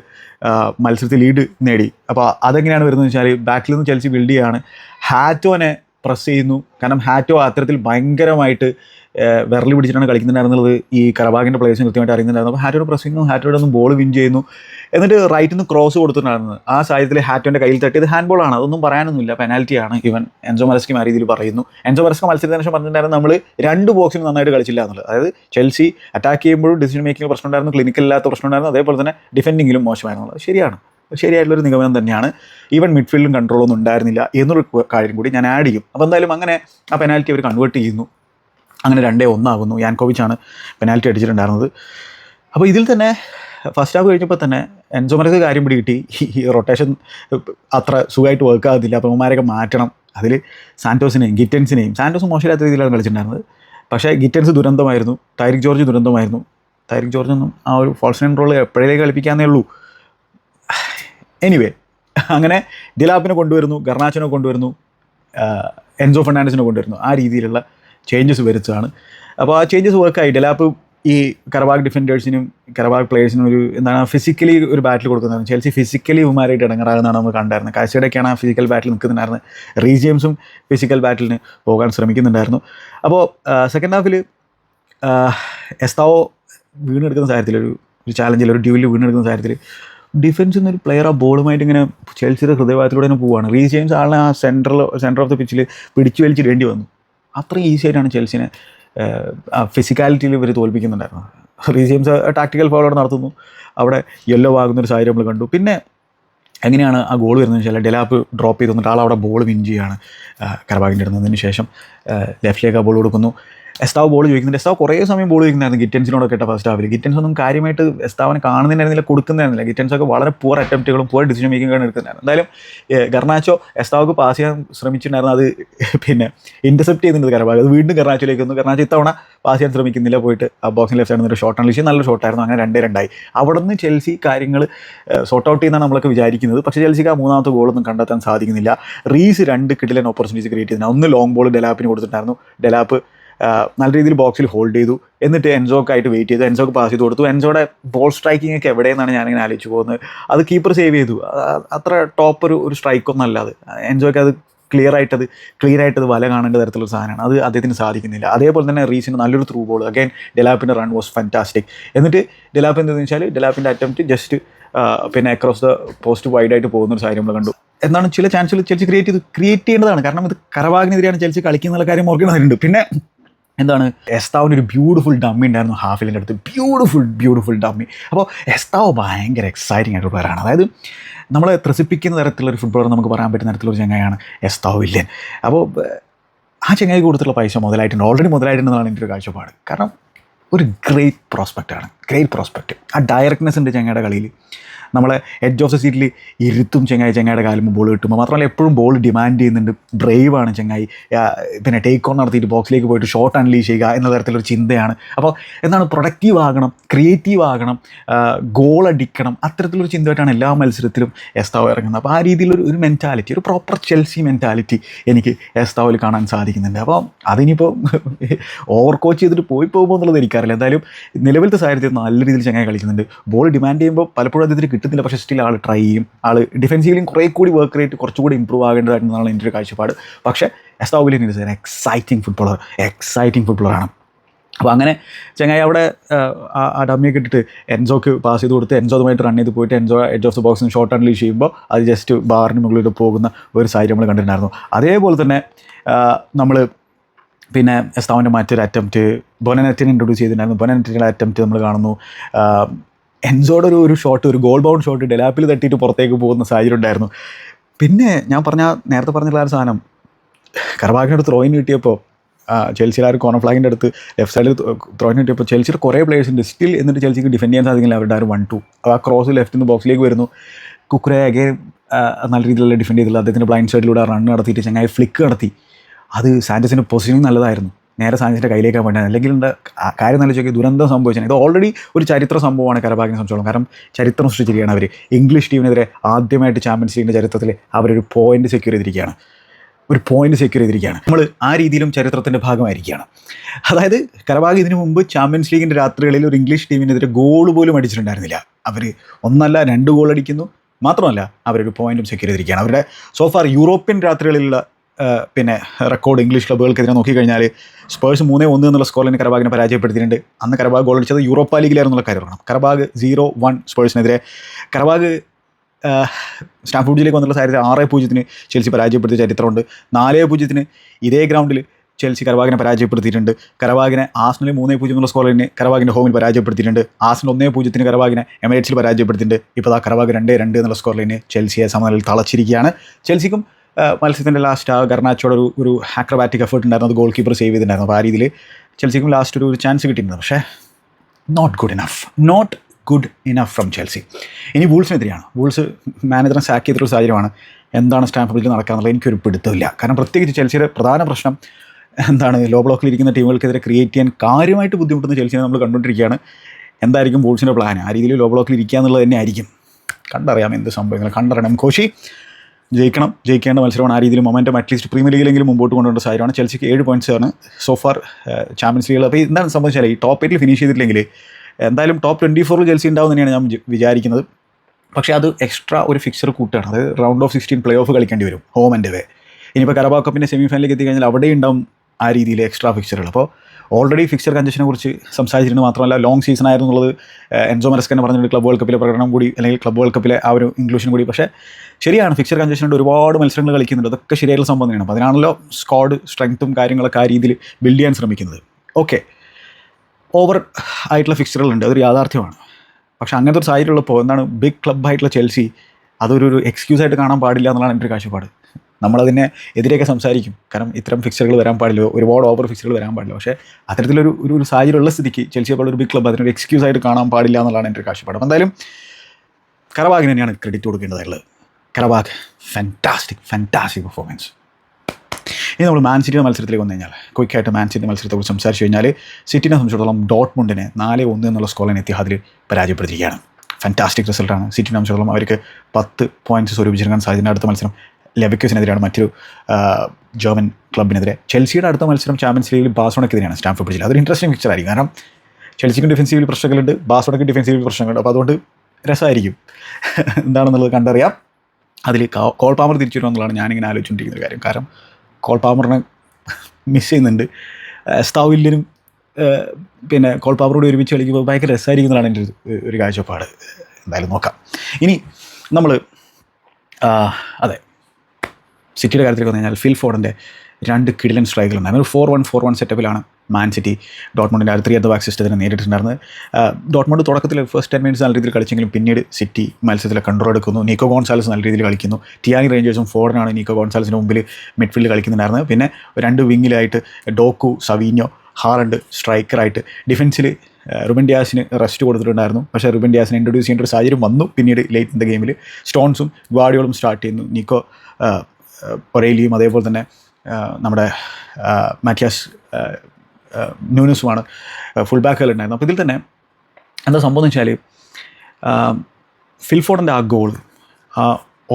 S1: മത്സരത്തിൽ ലീഡ് നേടി. അപ്പോൾ അതെങ്ങനെയാണ് വരുന്നത് വെച്ചാൽ ബാക്കിൽ നിന്ന് ചെൽസി ബിൽഡ് ചെയ്യാണ്. ഹാറ്റോനെ പ്രസ് ചെയ്യുന്നു. കാരണം ഹാറ്റോ അത്തരത്തിൽ ഭയങ്കരമായിട്ട് വിരൽ പിടിച്ചിട്ടാണ് കളിക്കുന്നുണ്ടായിരുന്നത്. ഈ കറബാഗിന്റെ പ്ലേയേഴ്സിന് കൃത്യമായിട്ട് അറിയുന്നുണ്ടായിരുന്നു. അപ്പോൾ ഹാറ്റോട് പ്രസ് ചെയ്യുന്നു ഹാറ്റോട് ഒന്ന് ബോൾ വിൻ ചെയ്യുന്നു. എന്നിട്ട് റൈറ്റിൽ നിന്ന് ക്രോസ് കൊടുത്തിട്ടുണ്ടായിരുന്നു. ആ സാഹചര്യത്തിൽ ഹാറ്റോന്റെ കയ്യിൽ തട്ടിയത് ഹാൻഡ് ബോളാണ് അതൊന്നും പറയാനൊന്നുമില്ല. പെനാൽറ്റിയാണ് ഇവൻ എൻസോ മലസ്കി ആ രീതിയിൽ പറയുന്നു. എൻസോ മലസ്ക മത്സരത്തിന് ശേഷം പറഞ്ഞിട്ടുണ്ടായിരുന്നു നമ്മൾ രണ്ട് ബോക്സിന് നന്നായിട്ട് കളിച്ചില്ല എന്നുള്ളത്. അതായത് ചെൽസി അറ്റാക്ക് ചെയ്യുമ്പോഴും ഡിസിഷൻ മേക്കിംഗ് പ്രശ്നം ഉണ്ടായിരുന്നു. ക്ലിനിക്കൽ ഇല്ലാത്ത പ്രശ്നം ഉണ്ടായിരുന്നു. അതേപോലെ തന്നെ ഡിഫെൻഡിങ്ങിലും മോശമായിരുന്നു എന്നുള്ളത്. ശരിയാണ്. ശരിയായിട്ടുള്ളൊരു നിഗമനം തന്നെയാണ്. ഈവൻ മിഡ്ഫീൽഡും കൺട്രോളൊന്നും ഉണ്ടായിരുന്നില്ല. എന്നൊരു കാര്യം കൂടി ഞാൻ ആഡ് ചെയ്യും. അപ്പോൾ എന്തായാലും അങ്ങനെ ആ പെനാൽറ്റി അവർ കൺവേർട്ട് ചെയ്യുന്നു. അങ്ങനെ രണ്ടേ ഒന്നാകുന്നു. യാൻകോവിച്ചാണ് പെനാൽറ്റി അടിച്ചിട്ടുണ്ടായിരുന്നത്. അപ്പോൾ ഇതിൽ തന്നെ ഫസ്റ്റ് ഹാഫ് കഴിഞ്ഞപ്പോൾ തന്നെ എൻസോമരക്ക് കാര്യം പിടി കിട്ടി ഈ റൊട്ടേഷൻ അത്ര സുഖമായിട്ട് വർക്ക് ആകത്തില്ല. അപ്പോൾ അവന്മാരൊക്കെ മാറ്റണം. അതിൽ സാന്റോസിനെയും ഗിറ്റൻസിനെയും സാന്റോസ് മോശമില്ലാത്ത രീതിയിലാണ് കളിച്ചിട്ടുണ്ടായിരുന്നത്. പക്ഷേ ഗിറ്റൻസ് ദുരന്തമായിരുന്നു. Tyrique George ദുരന്തമായിരുന്നു. തൈരിക് ജോർജൊന്നും ആ ഒരു ഫോൾസ് റോൾ എപ്പോഴേക്ക് കളിപ്പിക്കാന്നേ ഉള്ളൂ. എനിവേ അങ്ങനെ ഡിലാപ്പിനെ കൊണ്ടുവരുന്നു ഗർണാച്ചനെ കൊണ്ടുവരുന്നു എൻസോ ഫെർണാണ്ടസിനെ കൊണ്ടുവരുന്നു. ആ രീതിയിലുള്ള ചേഞ്ചസ് വരുത്തുകയാണ്. അപ്പോൾ ആ ചേഞ്ചസ് വർക്ക് വർക്കായി ഡെലാപ്പ് ഈ കറവാക് ഡിഫൻഡേഴ്സിനും കറവാക് പ്ലേയേഴ്സിനും ഒരു എന്താണ് ഫിസിക്കലി ഒരു ബാറ്റിൽ കൊടുക്കുന്നത് ചെൽസി ഫിസിക്കലി ഇവന്മാരായിട്ട് ഇടങ്ങാറാകുന്നതാണ് നമ്മൾ കണ്ടായിരുന്നത് കാഴ്ചയുടെയൊക്കെയാണ് ആ ഫിസിക്കൽ ബാറ്റിൽ നിൽക്കുന്നുണ്ടായിരുന്നത് റീജിയംസും ഫിസിക്കൽ ബാറ്റിലിന് പോകാൻ ശ്രമിക്കുന്നുണ്ടായിരുന്നു. അപ്പോൾ സെക്കൻഡ് ഹാഫിൽ എസ്താവോ വീണെടുക്കുന്ന സാഹചര്യത്തിൽ ഒരു ഒരു ചാലഞ്ചിൽ ഒരു ഡ്യൂവിൽ വീണെടുക്കുന്ന സാഹചര്യത്തിൽ ഡിഫൻസിൽ എന്നൊരു പ്ലെയർ ആ ബോളുമായിട്ട് ഇങ്ങനെ ചെൽസിയുടെ ഹൃദയഭാഗത്തിലൂടെ തന്നെ പോവുകയാണ്. റീ ജെയിംസ് ആളിനെ ആ സെൻട്രൽ സെന്റർ ഓഫ് ദ പിച്ചിൽ പിടിച്ചു വലിച്ചിടേണ്ടി വന്നു. അത്രയും ഈസി ആയിട്ടാണ് ചെൽസിനെ ഫിസിക്കാലിറ്റിയിൽ ഇവർ തോൽപ്പിക്കുന്നുണ്ടായിരുന്നു റീ ജെയിംസ് ടാക്ടിക്കൽ അവിടെ നടത്തുന്നു. അവിടെ യെല്ലോ ആകുന്ന ഒരു സാഹചര്യം നമ്മൾ കണ്ടു. പിന്നെ എങ്ങനെയാണ് ആ ഗോൾ വരുന്നതെന്ന് വെച്ചാൽ ഡെലാപ്പ് ഡ്രോപ്പ് ചെയ്ത് വന്നിട്ട് ആൾ അവിടെ ബോൾ വിൻ ചെയ്യുകയാണ് കരബാഗിന്റെ ഇടുന്നതിന് ശേഷം ലെഫ്റ്റിലേക്ക് ആ ബോൾ കൊടുക്കുന്നു. എസ്താവ് ബോൾ ചോദിക്കുന്നുണ്ട്. എസ്താവ് കുറേ സമയം ബോൾ ചോദിക്കുന്നായിരുന്നു ഗിറ്റൻസിനോടൊക്കെ കേട്ട ഫസ്റ്റ് ഹാഫിൽ ഗിറ്റൻസ് ഒന്നും കാര്യമായിട്ട് എസ്താവിനെ കാണുന്നുണ്ടായിരുന്നില്ല കൊടുക്കുന്നുണ്ടായിരുന്നില്ല ഗിറ്റൻസ് ഒക്കെ വളരെ പൂർ അറ്റംപ്റ്റുകളും പൂർ ഡിസിഷൻ മേക്കിംഗാണ് എടുക്കുന്നുണ്ടായിരുന്നു എന്തായാലും ഗർണാച്ചോ എസ്താവക്ക് പാസ് ചെയ്യാൻ ശ്രമിച്ചിട്ടുണ്ടായിരുന്നു. അത് പിന്നെ ഇന്റർസെപ്റ്റ് ചെയ്യുന്നുണ്ട് കരബാഗ് അത് വീണ്ടും ഗർണാച്ചോയിലേക്ക് വന്നു. ഗർണാച്ചോ ഇത്തവണ പാസ് ചെയ്യാൻ ശ്രമിക്കുന്നില്ല. പോയിട്ട് ആ ബോക്സിന് ലെഫ്റ്റ് ആയിരുന്നു ഒരു ഷോട്ട് അൺലിഷ് നല്ല ഷോട്ടായിരുന്നു അങ്ങനെ രണ്ടേ രണ്ടായി. അവിടെ നിന്ന് ചെൽസി കാര്യങ്ങൾ സോർട്ട് ഔട്ട് ചെയ്യുന്നതാണ് നമ്മളൊക്കെ വിചാരിക്കുന്നത്. പക്ഷേ ചെൽസിക്ക് ആ മൂന്നാമത്തെ ഗോളൊന്നും കണ്ടെത്താൻ സാധിക്കുന്നില്ല. റീസ് രണ്ട് കിട്ടിലൻ ഓപ്പർച്യൂണിറ്റീസ് ക്രിയേറ്റ് ചെയ്യുന്ന ഒന്ന് ലോങ് ബോൾ ഡെലാപ്പിന് കൊടുത്തിട്ടുണ്ടായിരുന്നു. ഡെലാപ്പ് നല്ല രീതിയിൽ ബോക്സിൽ ഹോൾഡ് ചെയ്തു. എന്നിട്ട് എൻസോക്ക് ആയിട്ട് വെയിറ്റ് ചെയ്തു. എൻസോക്ക് പാസ് ചെയ്ത് കൊടുത്തു. എൻസോയുടെ ബോൾ സ്ട്രൈക്കിംഗ് ഒക്കെ എവിടെയെന്നാണ് ഞാനിങ്ങനെ ആലോചിച്ച് പോകുന്നത്. അത് കീപ്പർ സേവ് ചെയ്തു. അത്ര ടോപ്പ് ഒരു ഒരു സ്ട്രൈക്കൊന്നും അല്ല അത്. എൻസോയ്ക്ക് അത് ക്ലിയർ ആയിട്ട് അത് ക്ലിയർ ആയിട്ട് അത് വല കാണേണ്ട തരത്തിലുള്ള സാധനമാണ്. അത് അദ്ദേഹത്തിന് സാധിക്കുന്നില്ല. അതേപോലെ തന്നെ റീസിന് നല്ലൊരു ത്രൂ ബോൾ അഗൈൻ ഡെലാപ്പിന്റെ റൺ വാസ് ഫാന്റാസ്റ്റിക് എന്നിട്ട് ഡെലാപ്പ് എന്താണെന്ന് വെച്ചാൽ ഡെലാപ്പിന്റെ അറ്റംപ്റ്റ് ജസ്റ്റ് പിന്നെ അക്രോസ് ദ പോസ്റ്റ് വൈഡ് ആയിട്ട് പോകുന്ന ഒരു സാഹചര്യം നമ്മൾ കണ്ടു. എന്താണ് ചില ചാൻസുകൾ ചെൽസി ക്രിയേറ്റ് ചെയ്ത് ക്രിയേറ്റ് ചെയ്യേണ്ടതാണ്. കാരണം ഇത് കരവാഗിനെതിരെയാണ് ചെൽസി കളിക്കുന്ന കാര്യം ഓർക്കേണ്ടതുണ്ട് പിന്നെ എന്താണ്? എസ്താവിന് ഒരു ബ്യൂട്ടിഫുൾ ഡമ്മി ഉണ്ടായിരുന്നു ഹാഫിലിന്റെ അടുത്ത്. ബ്യൂട്ടിഫുൾ ബ്യൂട്ടിഫുൾ ഡമ്മി അപ്പോൾ എസ്താവ് ഭയങ്കര എക്സൈറ്റിംഗ് ആയിട്ടുള്ള പ്ലെയറാണ് അതായത് നമ്മളെ ത്രസിപ്പിക്കുന്ന തരത്തിലുള്ള ഒരു ഫുട്ബോളർ നമുക്ക് പറയാൻ പറ്റുന്ന തരത്തിലൊരു ചങ്ങായാണ് എസ്താവ് വില്യൻ അപ്പോൾ ആ ചങ്ങായി കൊടുത്തുള്ള പൈസ മുതലായിട്ടുണ്ട്. ഓൾറെഡി മുതലായിട്ടുണ്ടെന്നാണ് എന്റെ ഒരു കാഴ്ചപ്പാട്. കാരണം ഒരു ഗ്രേറ്റ് പ്രോസ്പെക്റ്റാണ് ഗ്രേറ്റ് പ്രോസ്പെക്റ്റ് ആ ഡയറക്ട്നെസ് ഉണ്ട് ചങ്ങയുടെ കളിയിൽ നമ്മളെ എഡ്ജ് ഓഫ് ദ സീറ്റിൽ ഇരുത്തും ചെങ്ങായി ചെങ്ങായുടെ കാലം ബോൾ കിട്ടുമ്പോൾ മാത്രമല്ല എപ്പോഴും ബോൾ ഡിമാൻഡ് ചെയ്യുന്നുണ്ട്. ബ്രേവ് ആണ് ചെങ്ങായി. പിന്നെ ടേക്ക് ഓൺ നടത്തിയിട്ട് ബോക്സിലേക്ക് പോയിട്ട് ഷോട്ട് അൺലീഷ് ചെയ്യുക എന്ന തരത്തിലൊരു ചിന്തയാണ്. അപ്പോൾ എന്താണ് പ്രൊഡക്റ്റീവ് ആകണം ക്രിയേറ്റീവ് ആകണം ഗോൾ അടിക്കണം അത്തരത്തിലൊരു ചിന്തയായിട്ടാണ് എല്ലാ മത്സരത്തിലും എസ്താവ് ഇറങ്ങുന്നത്. അപ്പോൾ ആ രീതിയിലൊരു ഒരു മെന്റാലിറ്റി ഒരു പ്രോപ്പർ ചെൽസി മെന്റാലിറ്റി എനിക്ക് എസ്താവിൽ കാണാൻ സാധിക്കുന്നുണ്ട്. അപ്പോൾ അതിനിപ്പോൾ ഓവർ കോച്ച് ചെയ്തിട്ട് പോയി പോകുമ്പോൾ എന്നുള്ളത് എനിക്കറിയില്ല. എന്തായാലും നിലവിലത്തെ സാഹചര്യത്തിൽ നല്ല രീതിയിൽ ചങ്ങായി കളിക്കുന്നുണ്ട്. ബോൾ ഡിമാൻഡ് ചെയ്യുമ്പോൾ പലപ്പോഴും അദ്ദേഹത്തിന് കിട്ടുന്നില്ല പക്ഷേ സ്റ്റിൽ ആൾ ട്രൈ ചെയ്യും. ആൾ ഡിഫൻസീവിലും കുറേ കൂടി വർക്ക് റേറ്റ് കുറച്ചുകൂടി ഇമ്പ്രൂവ് ആകേണ്ടതായിട്ടാണ് എന്റെ ഒരു കാഴ്ചപ്പാട്. പക്ഷേ എസ്താവുലിൻ is an exciting footballer exciting ഫുട്ബോളറാണ് അപ്പോൾ അങ്ങനെ ചങ്ങായി അവിടെ ആ, ഡമ്മിയൊക്കെ ഇട്ടിട്ട് എൻസോക്ക് പാസ് ചെയ്ത് കൊടുത്ത് എൻസോ അതുമായിട്ട് റൺ ചെയ്ത് പോയിട്ട് എൻസോ എഡ്ജ് ഓഫ് ദ ബോക്സിന് ഷോർട്ട് ആൻഡ് ലീസ് ചെയ്യുമ്പോൾ അത് ജസ്റ്റ് ബാറിന് മുകളിലൂടെ പോകുന്ന ഒരു സാഹചര്യം നമ്മൾ കണ്ടിട്ടുണ്ടായിരുന്നു. അതേപോലെ തന്നെ നമ്മൾ പിന്നെ എസ്താവിന്റെ മറ്റൊരു അറ്റംപ്റ്റ് ബൊനനറ്റിനെ ഇൻട്രൊഡ്യൂസ് ചെയ്തിട്ടുണ്ടായിരുന്നു. ബൊനനറ്റിന്റെ അറ്റംപ്റ്റ് നമ്മൾ കാണുന്നു. എൻസോയുടെ ഒരു ഒരു ഷോട്ട് ഒരു ഗോൾ ബൗണ്ട് ഷോട്ട് ഡെലാപ്പിൽ തട്ടിയിട്ട് പുറത്തേക്ക് പോകുന്ന സാഹചര്യം ഉണ്ടായിരുന്നു. പിന്നെ ഞാൻ പറഞ്ഞ നേരത്തെ പറഞ്ഞിട്ടുള്ള ഒരു സാധനം കർബാഗിന്റെ ത്രോയിൻ കിട്ടിയപ്പോൾ ചെൽസിയുടെ ആ ഒരു കോർണർ ഫ്ലാഗിന്റെ അടുത്ത് ലെഫ്റ്റ് സൈഡിൽ ത്രോയിൻ കിട്ടിയപ്പോൾ ചെൽസിയുടെ കുറേ പ്ലേയേഴ്സ് ഉണ്ട്. സ്റ്റിൽ എന്നിട്ട് ചെൽസിക്ക് ഡിഫെൻഡ് ചെയ്യാൻ സാധിക്കില്ല. അവരുടെ ആ വൺ ടു ആ ക്രോസ് ലെഫ്റ്റ് നിന്ന് ബോക്സിലേക്ക് വരുന്നു. കുക്കുറെ അഗൈൻ നല്ല രീതിയിലുള്ള ഡിഫെൻഡ് ചെയ്തില്ല അദ്ദേഹത്തിന്റെ ബ്ലൈൻഡ് സൈഡിലൂടെ റൺ നടത്തിയിട്ട് ചങ്ങായി ഫ്ലിക്ക് നടത്തി. അത് സാൻഡസിന്റെ പൊസിഷനിങ് നല്ലതായിരുന്നു. നേരെ സാധനത്തിന്റെ കയ്യിലേക്ക് പോകേണ്ടത്. അല്ലെങ്കിൽ കാര്യം നല്ല ചോദിക്കുക ദുരന്തം സംഭവിച്ചാൽ ഇത് ഓൾറെഡി ഒരു ചരിത്ര സംഭവമാണ് കരഭാഗിനെ സംബന്ധിച്ചോളം. കാരണം ചരിത്രം സൃഷ്ടിച്ചിരിക്കുകയാണ് അവർ ഇംഗ്ലീഷ് ടീമിനെതിരെ ആദ്യമായിട്ട് ചാമ്പ്യൻസ് ലീഗിന്റെ ചരിത്രത്തിൽ അവരൊരു പോയിന്റ് സെക്യൂർ ചെയ്തിരിക്കുകയാണ്. ഒരു പോയിന്റ് സെക്യൂർ ചെയ്തിരിക്കുകയാണ്. നമ്മൾ ആ രീതിയിലും ചരിത്രത്തിന്റെ ഭാഗമായിരിക്കുകയാണ്. അതായത് കരബാഗ് ഇതിനു മുമ്പ് ചാമ്പ്യൻസ് ലീഗിന്റെ രാത്രികളിൽ ഒരു ഇംഗ്ലീഷ് ടീമിനെതിരെ ഗോൾ പോലും അടിച്ചിട്ടുണ്ടായിരുന്നില്ല. അവർ ഒന്നല്ല രണ്ട് ഗോൾ അടിക്കുന്നു. മാത്രമല്ല അവരൊരു പോയിന്റും സെക്യൂർ ചെയ്തിരിക്കുകയാണ്. അവരുടെ സോഫാർ യൂറോപ്യൻ രാത്രികളിലുള്ള പിന്നെ റെക്കോർഡ് ഇംഗ്ലീഷ് ക്ലബ്ബുകൾക്കെതിരെ നോക്കിക്കഴിഞ്ഞാൽ സ്പേഴ്സ് മൂന്നേ ഒന്ന് എന്നുള്ള സ്കോറിന് കരബാഗിനെ പരാജയപ്പെടുത്തിയിട്ടുണ്ട്. അന്ന് കരബാഗ് ഗോൾ അടിച്ചത് യൂറോപ്പ ലീഗിലായിരുന്നുള്ള കാര്യം പറയണം കരബാഗ് സീറോ വൺ സ്പേഴ്സിനെതിരെ കരബാഗ് സ്റ്റാഫോർഡ് ജില്ലയ്ക്ക് വന്നുള്ള സാഹചര്യത്തിൽ ആറ് പൂജ്യത്തിന് ചെൽസി പരാജയപ്പെടുത്തിയ ചരിത്രമുണ്ട്. നാല് പൂജ്യത്തിന് ഇതേ ഗ്രൗണ്ടിൽ ചെൽസി കരവാഗിനെ പരാജയപ്പെടുത്തിയിട്ടുണ്ട്. കരവാഗിനെ ആസ്നൽ മൂന്നേ പൂജ്യം എന്നുള്ള സ്കോറിന് കരവാഗിന്റെ ഹോമിൽ പരാജയപ്പെടുത്തിയിട്ടുണ്ട്. ആസ്നൽ ഒന്നേ പൂജ്യത്തിന് കരവാഗിനെ എമിറേറ്റ്സിൽ പരാജയപ്പെടുത്തിയിട്ടുണ്ട്. ഇപ്പോൾ ആ കരവാഗ് രണ്ടേ രണ്ട് എന്നുള്ള സ്കോറിന് ചെൽസിയെ സമനിലയിൽ തളച്ചിരിക്കുകയാണ്. ചെൽസിക്കും മത്സരത്തിന്റെ ലാസ്റ്റ് ആ ഗർണാച്ചോടെ ഒരു ഒരു ആക്രബാറ്റിക് എഫേർട്ട് ഉണ്ടായിരുന്നു. അത് ഗോൾ കീപ്പർ സേവ് ചെയ്തിട്ടുണ്ടായിരുന്നു. അപ്പോൾ ആ രീതിയിൽ ചെൽസിക്കും ലാസ്റ്റ് ഒരു ചാൻസ് കിട്ടിയിട്ടുണ്ട്. പക്ഷേ not good enough not good enough from Chelsea. ഇനി വൂൾസിനെതിരെയാണ്. വൂൾസ് മാനേജറിനെ സാക്ക് ചെയ്തൊരു സാഹചര്യമാണ്. എന്താണ് സ്റ്റാമ്പ് ബ്രിഡ്ജിൽ നടക്കാന്നുള്ളത് എനിക്കൊരു പിടുത്തമില്ല. കാരണം പ്രത്യേകിച്ച് ചെൽസിയുടെ പ്രധാന പ്രശ്നം എന്താണ്? ലോ ബ്ലോക്കിൽ ഇരിക്കുന്ന ടീമുകൾക്കെതിരെ ക്രിയേറ്റ് ചെയ്യാൻ കാര്യമായിട്ട് ബുദ്ധിമുട്ടുന്ന ചെൽസിനെ നമ്മൾ കണ്ടുകൊണ്ടിരിക്കുകയാണ്. എന്തായിരിക്കും വൂൾസിന്റെ പ്ലാൻ ആ രീതിയിൽ ലോ ബ്ലോക്കിൽ ഇരിക്കുക എന്നുള്ളത് തന്നെ ആയിരിക്കും കണ്ടറിയാം എന്ത് സംഭവങ്ങൾ. കണ്ടറിയണം. കോശി ജയിക്കണം ജയിക്കേണ്ട മത്സരമാണ് ആ രീതിയിൽ മൊമെന്റം അറ്റ്ലീസ്റ്റ് പ്രീമിയർ ലീഗിലെങ്കിലും മുമ്പോട്ട് കൊണ്ടുവരേണ്ട സാഹചര്യമാണ്. ചെൽസിക്ക് ഏഴ് പോയിന്റ്സ് ആണ് സോഫാർ ചാമ്പ്യൻസ് ലീഗിൽ അപ്പോൾ എന്താണ് സംബന്ധിച്ചാൽ ഈ ടോപ്പ് എയ്റ്റിൽ ഫിനിഷ് ചെയ്തിട്ടില്ലെങ്കിൽ എന്തായാലും ടോപ്പ് ട്വന്റി ഫോറിൽ ചെൽസി ഉണ്ടാവും തന്നെയാണ് ഞാൻ വിചാരിക്കുന്നത്. പക്ഷേ അത് എക്സ്ട്രാ ഒരു ഫിക്സർ കൂട്ടുകയാണ് അത് round of sixteen play off കളിക്കേണ്ടി വരും ഹോം ആൻഡ് വേ ഇനിയിപ്പോൾ കരബാ കപ്പിന്റെ സെമി ഫൈനലിലേക്ക് എത്തിക്കഴിഞ്ഞാൽ അവിടെ ഉണ്ടാവും ആ രീതിയിൽ എക്സ്ട്രാ ഫിക്സറുകൾ അപ്പോൾ ഓൾറെഡി ഫിക്സർ കഞ്ചഷനെ കുറിച്ച് സംസാരിച്ചിരുന്നു. മാത്രമല്ല ലോങ് സീസൺ ആയിരുന്നു എന്നുള്ളത് എൻസോ മരസ്കനെ പറഞ്ഞിട്ട് ക്ലബ് വേൾഡ് കപ്പിലെ പ്രകടനം കൂടി അല്ലെങ്കിൽ ക്ലബ് വേൾഡ് കപ്പിലെ ആ ഒരു ഇൻക്ലൂഷൻ കൂടി. പക്ഷേ ശരിയാണ് ഫിക്സർ കഞ്ചഷനുണ്ട് ഒരുപാട് മത്സരങ്ങൾ കളിക്കുന്നുണ്ട്. അതൊക്കെ ശരിയായിട്ടുള്ള സംഭവം തന്നെയാണ്. അപ്പോൾ അതിനാണല്ലോ സ്ക്വാഡ് സ്ട്രെങ്ത്തും കാര്യങ്ങളൊക്കെ ആ രീതിയിൽ ബിൽഡ് ചെയ്യാൻ ശ്രമിക്കുന്നത്. ഓക്കെ ഓവർ ആയിട്ടുള്ള ഫിക്സറുകളുണ്ട് അതൊരു യാഥാർത്ഥ്യമാണ്. പക്ഷേ അങ്ങനത്തെ ഒരു സാഹചര്യം ഉള്ളപ്പോൾ എന്താണ് ബിഗ് ക്ലബ്ബായിട്ടുള്ള ചെൽസി അതൊരു എക്സ്ക്യൂസായിട്ട് കാണാൻ പാടില്ല എന്നുള്ളതാണ് എന്റെ ഒരു കാഴ്ചപ്പാട്. നമ്മളതിനെ എതിരെയൊക്കെ സംസാരിക്കും. കാരണം ഇത്തരം ഫിക്സറുകൾ വരാൻ പാടില്ല. ഒരുപാട് ഓവർ ഫിക്സറുകൾ വരാൻ പാടില്ല. പക്ഷേ അത്തരത്തിലൊരു ഒരു ഒരു സാഹചര്യമുള്ള സ്ഥിതിക്ക് ചെൽസിയെ ഒരു ബിഗ് ക്ലബ്ബ് അതിനൊരു എക്സ്ക്യൂസ് ആയിട്ട് കാണാൻ പാടില്ല എന്നുള്ളതാണ് എന്റെ ഒരു കാഴ്ചപ്പാട്. എന്തായാലും കറവാഗിന് തന്നെയാണ് ക്രെഡിറ്റ് കൊടുക്കേണ്ടതായിട്ടുള്ളത്. കറവാഗ് ഫാന്റാസ്റ്റിക് ഫാന്റാസ്റ്റിക് പെർഫോമൻസ് ഇനി നമ്മൾ മാൻ സിറ്റിയുടെ മത്സരത്തിലേക്ക് വന്നു കഴിഞ്ഞാൽ ക്വിക്കായിട്ട് മാൻ സിറ്റി മത്സരത്തെക്കുറിച്ച് സംസാരിച്ചു കഴിഞ്ഞാൽ സിറ്റിനെ സംബന്ധിച്ചിടത്തോളം ഡോട്ട്മുണ്ടിനെ നാല് ഒന്ന് എന്നുള്ള സ്കോളിനെ എത്തിഹാദിൽ പരാജയപ്പെടുത്തിയിരിക്കുകയാണ്. ഫാന്റാസ്റ്റിക് റിസൾട്ടാണ് സിറ്റിനെ സംബന്ധിച്ചിടത്തോളം അവർക്ക് പത്ത് പോയിന്റ്സ് സ്വരൂപിച്ചിരിക്കാൻ സാധിക്കുന്ന അടുത്ത മത്സരം. ലെവക്യൂസിനെതിരെയാണ് മറ്റൊരു ജർമ്മൻ ക്ലബിനെതിരെ. ചെൽസിയുടെ അടുത്ത മത്സരം ചാമ്പ്യൻസ് ലീഗിൽ ബാസോണക്കെതിരെയാണ് സ്റ്റാംഫോർഡ് ബ്രിഡ്ജിൽ. അതൊരു ഇൻട്രസ്റ്റിംഗ് പിക്ചർ ആയിരിക്കും. കാരണം ചെൽസിക്കും ഡിഫൻസീവിൽ പ്രശ്നങ്ങളുണ്ട് ബാസോണയ്ക്ക് ഡിഫൻസീവിൽ പ്രശ്നങ്ങളുണ്ട്. അപ്പോൾ അതുകൊണ്ട് രസമായിരിക്കും. എന്താണെന്നുള്ളത് കണ്ടറിയാം. അതിൽ കോൾ പാമർ തിരിച്ചു വരുമെന്നുള്ളതാണ് ഞാനിങ്ങനെ ആലോചിച്ചുകൊണ്ടിരിക്കുന്ന ഒരു കാര്യം. കാരണം കോൾ പാമറിനെ മിസ് ചെയ്യുന്നുണ്ട്. സ്താവില്ലിനും പിന്നെ കോൾ പാമറോട് ഒരുമിച്ച് കളിക്കുമ്പോൾ ഭയങ്കര രസമായിരിക്കുന്നതാണ് എന്റെ ഒരു കാഴ്ചപ്പാട്. എന്തായാലും നോക്കാം. ഇനി നമ്മൾ അതെ. സിറ്റിയുടെ കാര്യത്തിൽ വന്നു കഴിഞ്ഞാൽ ഫിൽ ഫോർഡിന്റെ രണ്ട് കിടിലൻ സ്ട്രൈക്കുകളുണ്ടായിരുന്നു ഒരു ഫോർ വൺ ഫോർ വൺ സെറ്റപ്പിലാണ് മാൻ സിറ്റി ഡോട്ട്മോണ്ടിന്റെ അടുത്ത ത്രീ ബാക്ക് സിസ്റ്റത്തിന് നേരിട്ടിട്ടുണ്ടായിരുന്നത്. ഡോട്ട്മണ്ട് തുടക്കത്തിൽ ഫസ്റ്റ് ടെൻ മിനിറ്റ്സ് നല്ല രീതിയിൽ കളിച്ചെങ്കിലും പിന്നീട് സിറ്റി മത്സരത്തിൽ കൺട്രോൾ എടുക്കുന്നു. നീക്കോ ഗോൺസാലസ് നല്ല രീതിയിൽ കളിക്കുന്നു. ടിയാനി റേഞ്ചേഴ്സും ഫോർഡിനാണ് നീക്കോ ഗോൺസാലസിന് മുമ്പിൽ മിഡ്ഫീൽഡ് കളിക്കുന്നുണ്ടായിരുന്നത്. പിന്നെ രണ്ട് വിങ്ങിലായിട്ട് ഡോക്കു സവീഞ്ഞോ ഹാറണ്ട് സ്ട്രൈക്കറായിട്ട് ഡിഫൻസിൽ റുബൻ ഡിയാസിന് റെസ്റ്റ് കൊടുത്തിട്ടുണ്ടായിരുന്നു. പക്ഷേ റുബൻ ഡിയാസിനെ ഇൻട്രൊഡ്യൂസ് ചെയ്യേണ്ട ഒരു സാഹചര്യം വന്നു. പിന്നീട് ലേറ്റ് ഇൻ ദ ഗെയിമിൽ സ്റ്റോൺസും ഗ്വാഡിയോളും സ്റ്റാർട്ട് ചെയ്യുന്നു. നിക്കോ ഒരേലിയും അതേപോലെ തന്നെ നമ്മുടെ മാറ്റിയാസ് ന്യൂനസുമാണ് ഫുൾ ബാക്കുകളുണ്ടായിരുന്നു അപ്പോൾ ഇതിൽ തന്നെ എന്താ സംഭവം എന്ന് വെച്ചാൽ ഫിൽഫോർഡിന്റെ ആ ഗോൾ ആ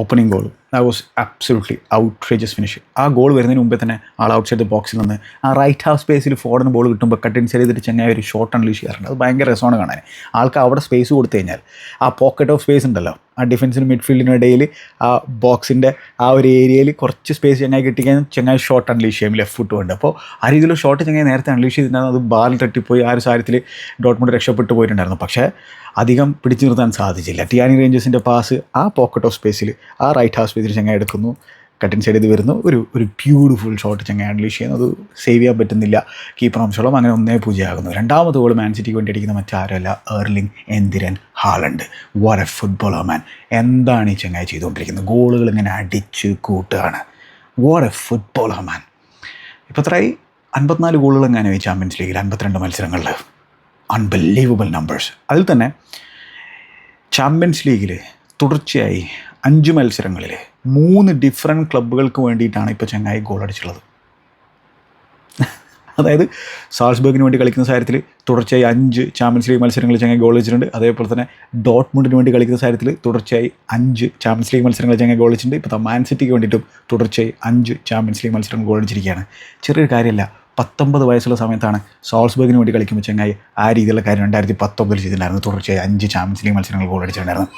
S1: opening goal that was absolutely outrageous finish ആ ഗോൾ വരുന്നതിന് മുമ്പേ തന്നെ ആൾ ഔട്ട് സൈഡ് ബോക്സിൽ നിന്ന് ആ റൈറ്റ് ഹാഫ് സ്പേസിൽ ഫോർഡിന് ബോൾ കിട്ടുമ്പോൾ കട്ടിൻ ചെയ്തിട്ട് ചെങ്ങായി ഒരു ഷോട്ട് അൺലീഷ് ചെയ്യാറുണ്ട്. അത് ഭയങ്കര രസമാണ് കാണാൻ ആൾക്ക് അവിടെ സ്പേസ് കൊടുത്തു കഴിഞ്ഞാൽ ആ പോക്കറ്റ് ഓഫ് സ്പേസ് ഉണ്ടല്ലോ. ആ ഡിഫൻസിനും മിഡ്ഫീൽഡിനും ഇടയിൽ ആ ബോക്സിന്റെ ആ ഒരു ഏരിയയിൽ കുറച്ച് സ്പേസ് ചെങ്ങായി കിട്ടിക്കഴിഞ്ഞാൽ ചെങ്ങായി ഷോട്ട് അൺലീഷ് ചെയ്യും ലെഫ്റ്റ് ഫുട്ട് കൊണ്ട്. അപ്പോൾ ആ രീതിയിൽ ഷോട്ട് ചെങ്ങായി നേരത്തെ അൺലീഷ് ചെയ്തിട്ടുണ്ടായിരുന്നു. അത് ബാൽ തട്ടിപ്പോയി ആ ഒരു സാഹചര്യത്തിൽ ഡോട്ട്മുണ്ട് രക്ഷപ്പെട്ടു പോയിട്ടുണ്ടായിരുന്നു. പക്ഷേ അധികം പിടിച്ചു നിർത്താൻ സാധിച്ചില്ല. ടിയാനി റേഞ്ചേഴ്സിന്റെ പാസ് ആ പോക്കറ്റ് ഓഫ് സ്പേസിൽ ആ റൈറ്റ് ഹാഫ് സ്പേസിൽ ചെങ്ങായി എടുക്കുന്നു. കട്ടിൻ സൈഡ് ചെയ്ത് വരുന്നു. ഒരു ഒരു ബ്യൂട്ടിഫുൾ ഷോട്ട് ചെങ്ങായി ചെയ്യുന്നു. അത് സേവ് ചെയ്യാൻ പറ്റുന്നില്ല. കീപ്പർ അംശോളം അങ്ങനെ ഒന്നേ പൂജയാകുന്നു രണ്ടാമത് ഗോൾ മാൻ സിറ്റിക്ക് വേണ്ടി അടിക്കുന്ന മറ്റാരല്ല Erling Enthiran Haaland what a footballer man എന്താണ് ഈ ചെങ്ങായി ചെയ്തുകൊണ്ടിരിക്കുന്നത്? ഗോളുകൾ ഇങ്ങനെ അടിച്ച് കൂട്ടുകയാണ്. വാട്ട് എ ഫുട്ബോളർ മാൻ ഇപ്പോൾ എത്രയായി? അൻപത്തിനാല് ഗോളുകൾ എങ്ങനെ ഈ ചാമ്പ്യൻസ് ലീഗിൽ അൻപത്തിരണ്ട് മത്സരങ്ങളിൽ അൺബിലീവബിൾ നമ്പേഴ്സ് അതിൽ തന്നെ ചാമ്പ്യൻസ് ലീഗിൽ തുടർച്ചയായി അഞ്ച് മത്സരങ്ങളിൽ മൂന്ന് ഡിഫറെന്റ് ക്ലബ്ബുകൾക്ക് വേണ്ടിയിട്ടാണ് ഇപ്പോൾ ചെങ്ങായി ഗോൾ അടിച്ചുള്ളത് അതായത് സാൾസ്ബർഗിന് വേണ്ടി കളിക്കുന്ന കാര്യത്തിൽ തുടർച്ചയായി അഞ്ച് ചാമ്പ്യൻസ് ലീഗ് മത്സരങ്ങളിൽ ചങ്ങായി ഗോൾ വെച്ചിട്ടുണ്ട് അതേപോലെ തന്നെ ഡോട്ട്മുണ്ടിന് വേണ്ടി കളിക്കുന്ന കാര്യത്തിൽ തുടർച്ചയായി അഞ്ച് ചാമ്പ്യൻസ് ലീഗ് മത്സരങ്ങളിൽ ചങ്ങായി ഗോൾ വെച്ചിട്ടുണ്ട് ഇപ്പോൾ മാൻ സിറ്റിക്ക് വേണ്ടിയിട്ടും തുടർച്ചയായി അഞ്ച് ചാമ്പ്യൻസ് ലീഗ് മത്സരങ്ങൾ ഗോൾ അടിച്ചിരിക്കുകയാണ്. ചെറിയൊരു കാര്യമല്ല പത്തൊമ്പത് വയസ്സുള്ള സമയത്താണ് സോൾസ്ബർഗിന് വേണ്ടി കളിക്കുമ്പോൾ ചങ്ങായി ആ രീതിയിലുള്ള കാര്യം രണ്ടായിരത്തി പത്തൊമ്പതിൽ ചെയ്തിട്ടുണ്ടായിരുന്നു തുടർച്ചയായി അഞ്ച് ചാമ്പ്യൻസ് ലീഗ് മത്സരങ്ങൾ ഗോൾ അടിച്ചിട്ടുണ്ടായിരുന്നു.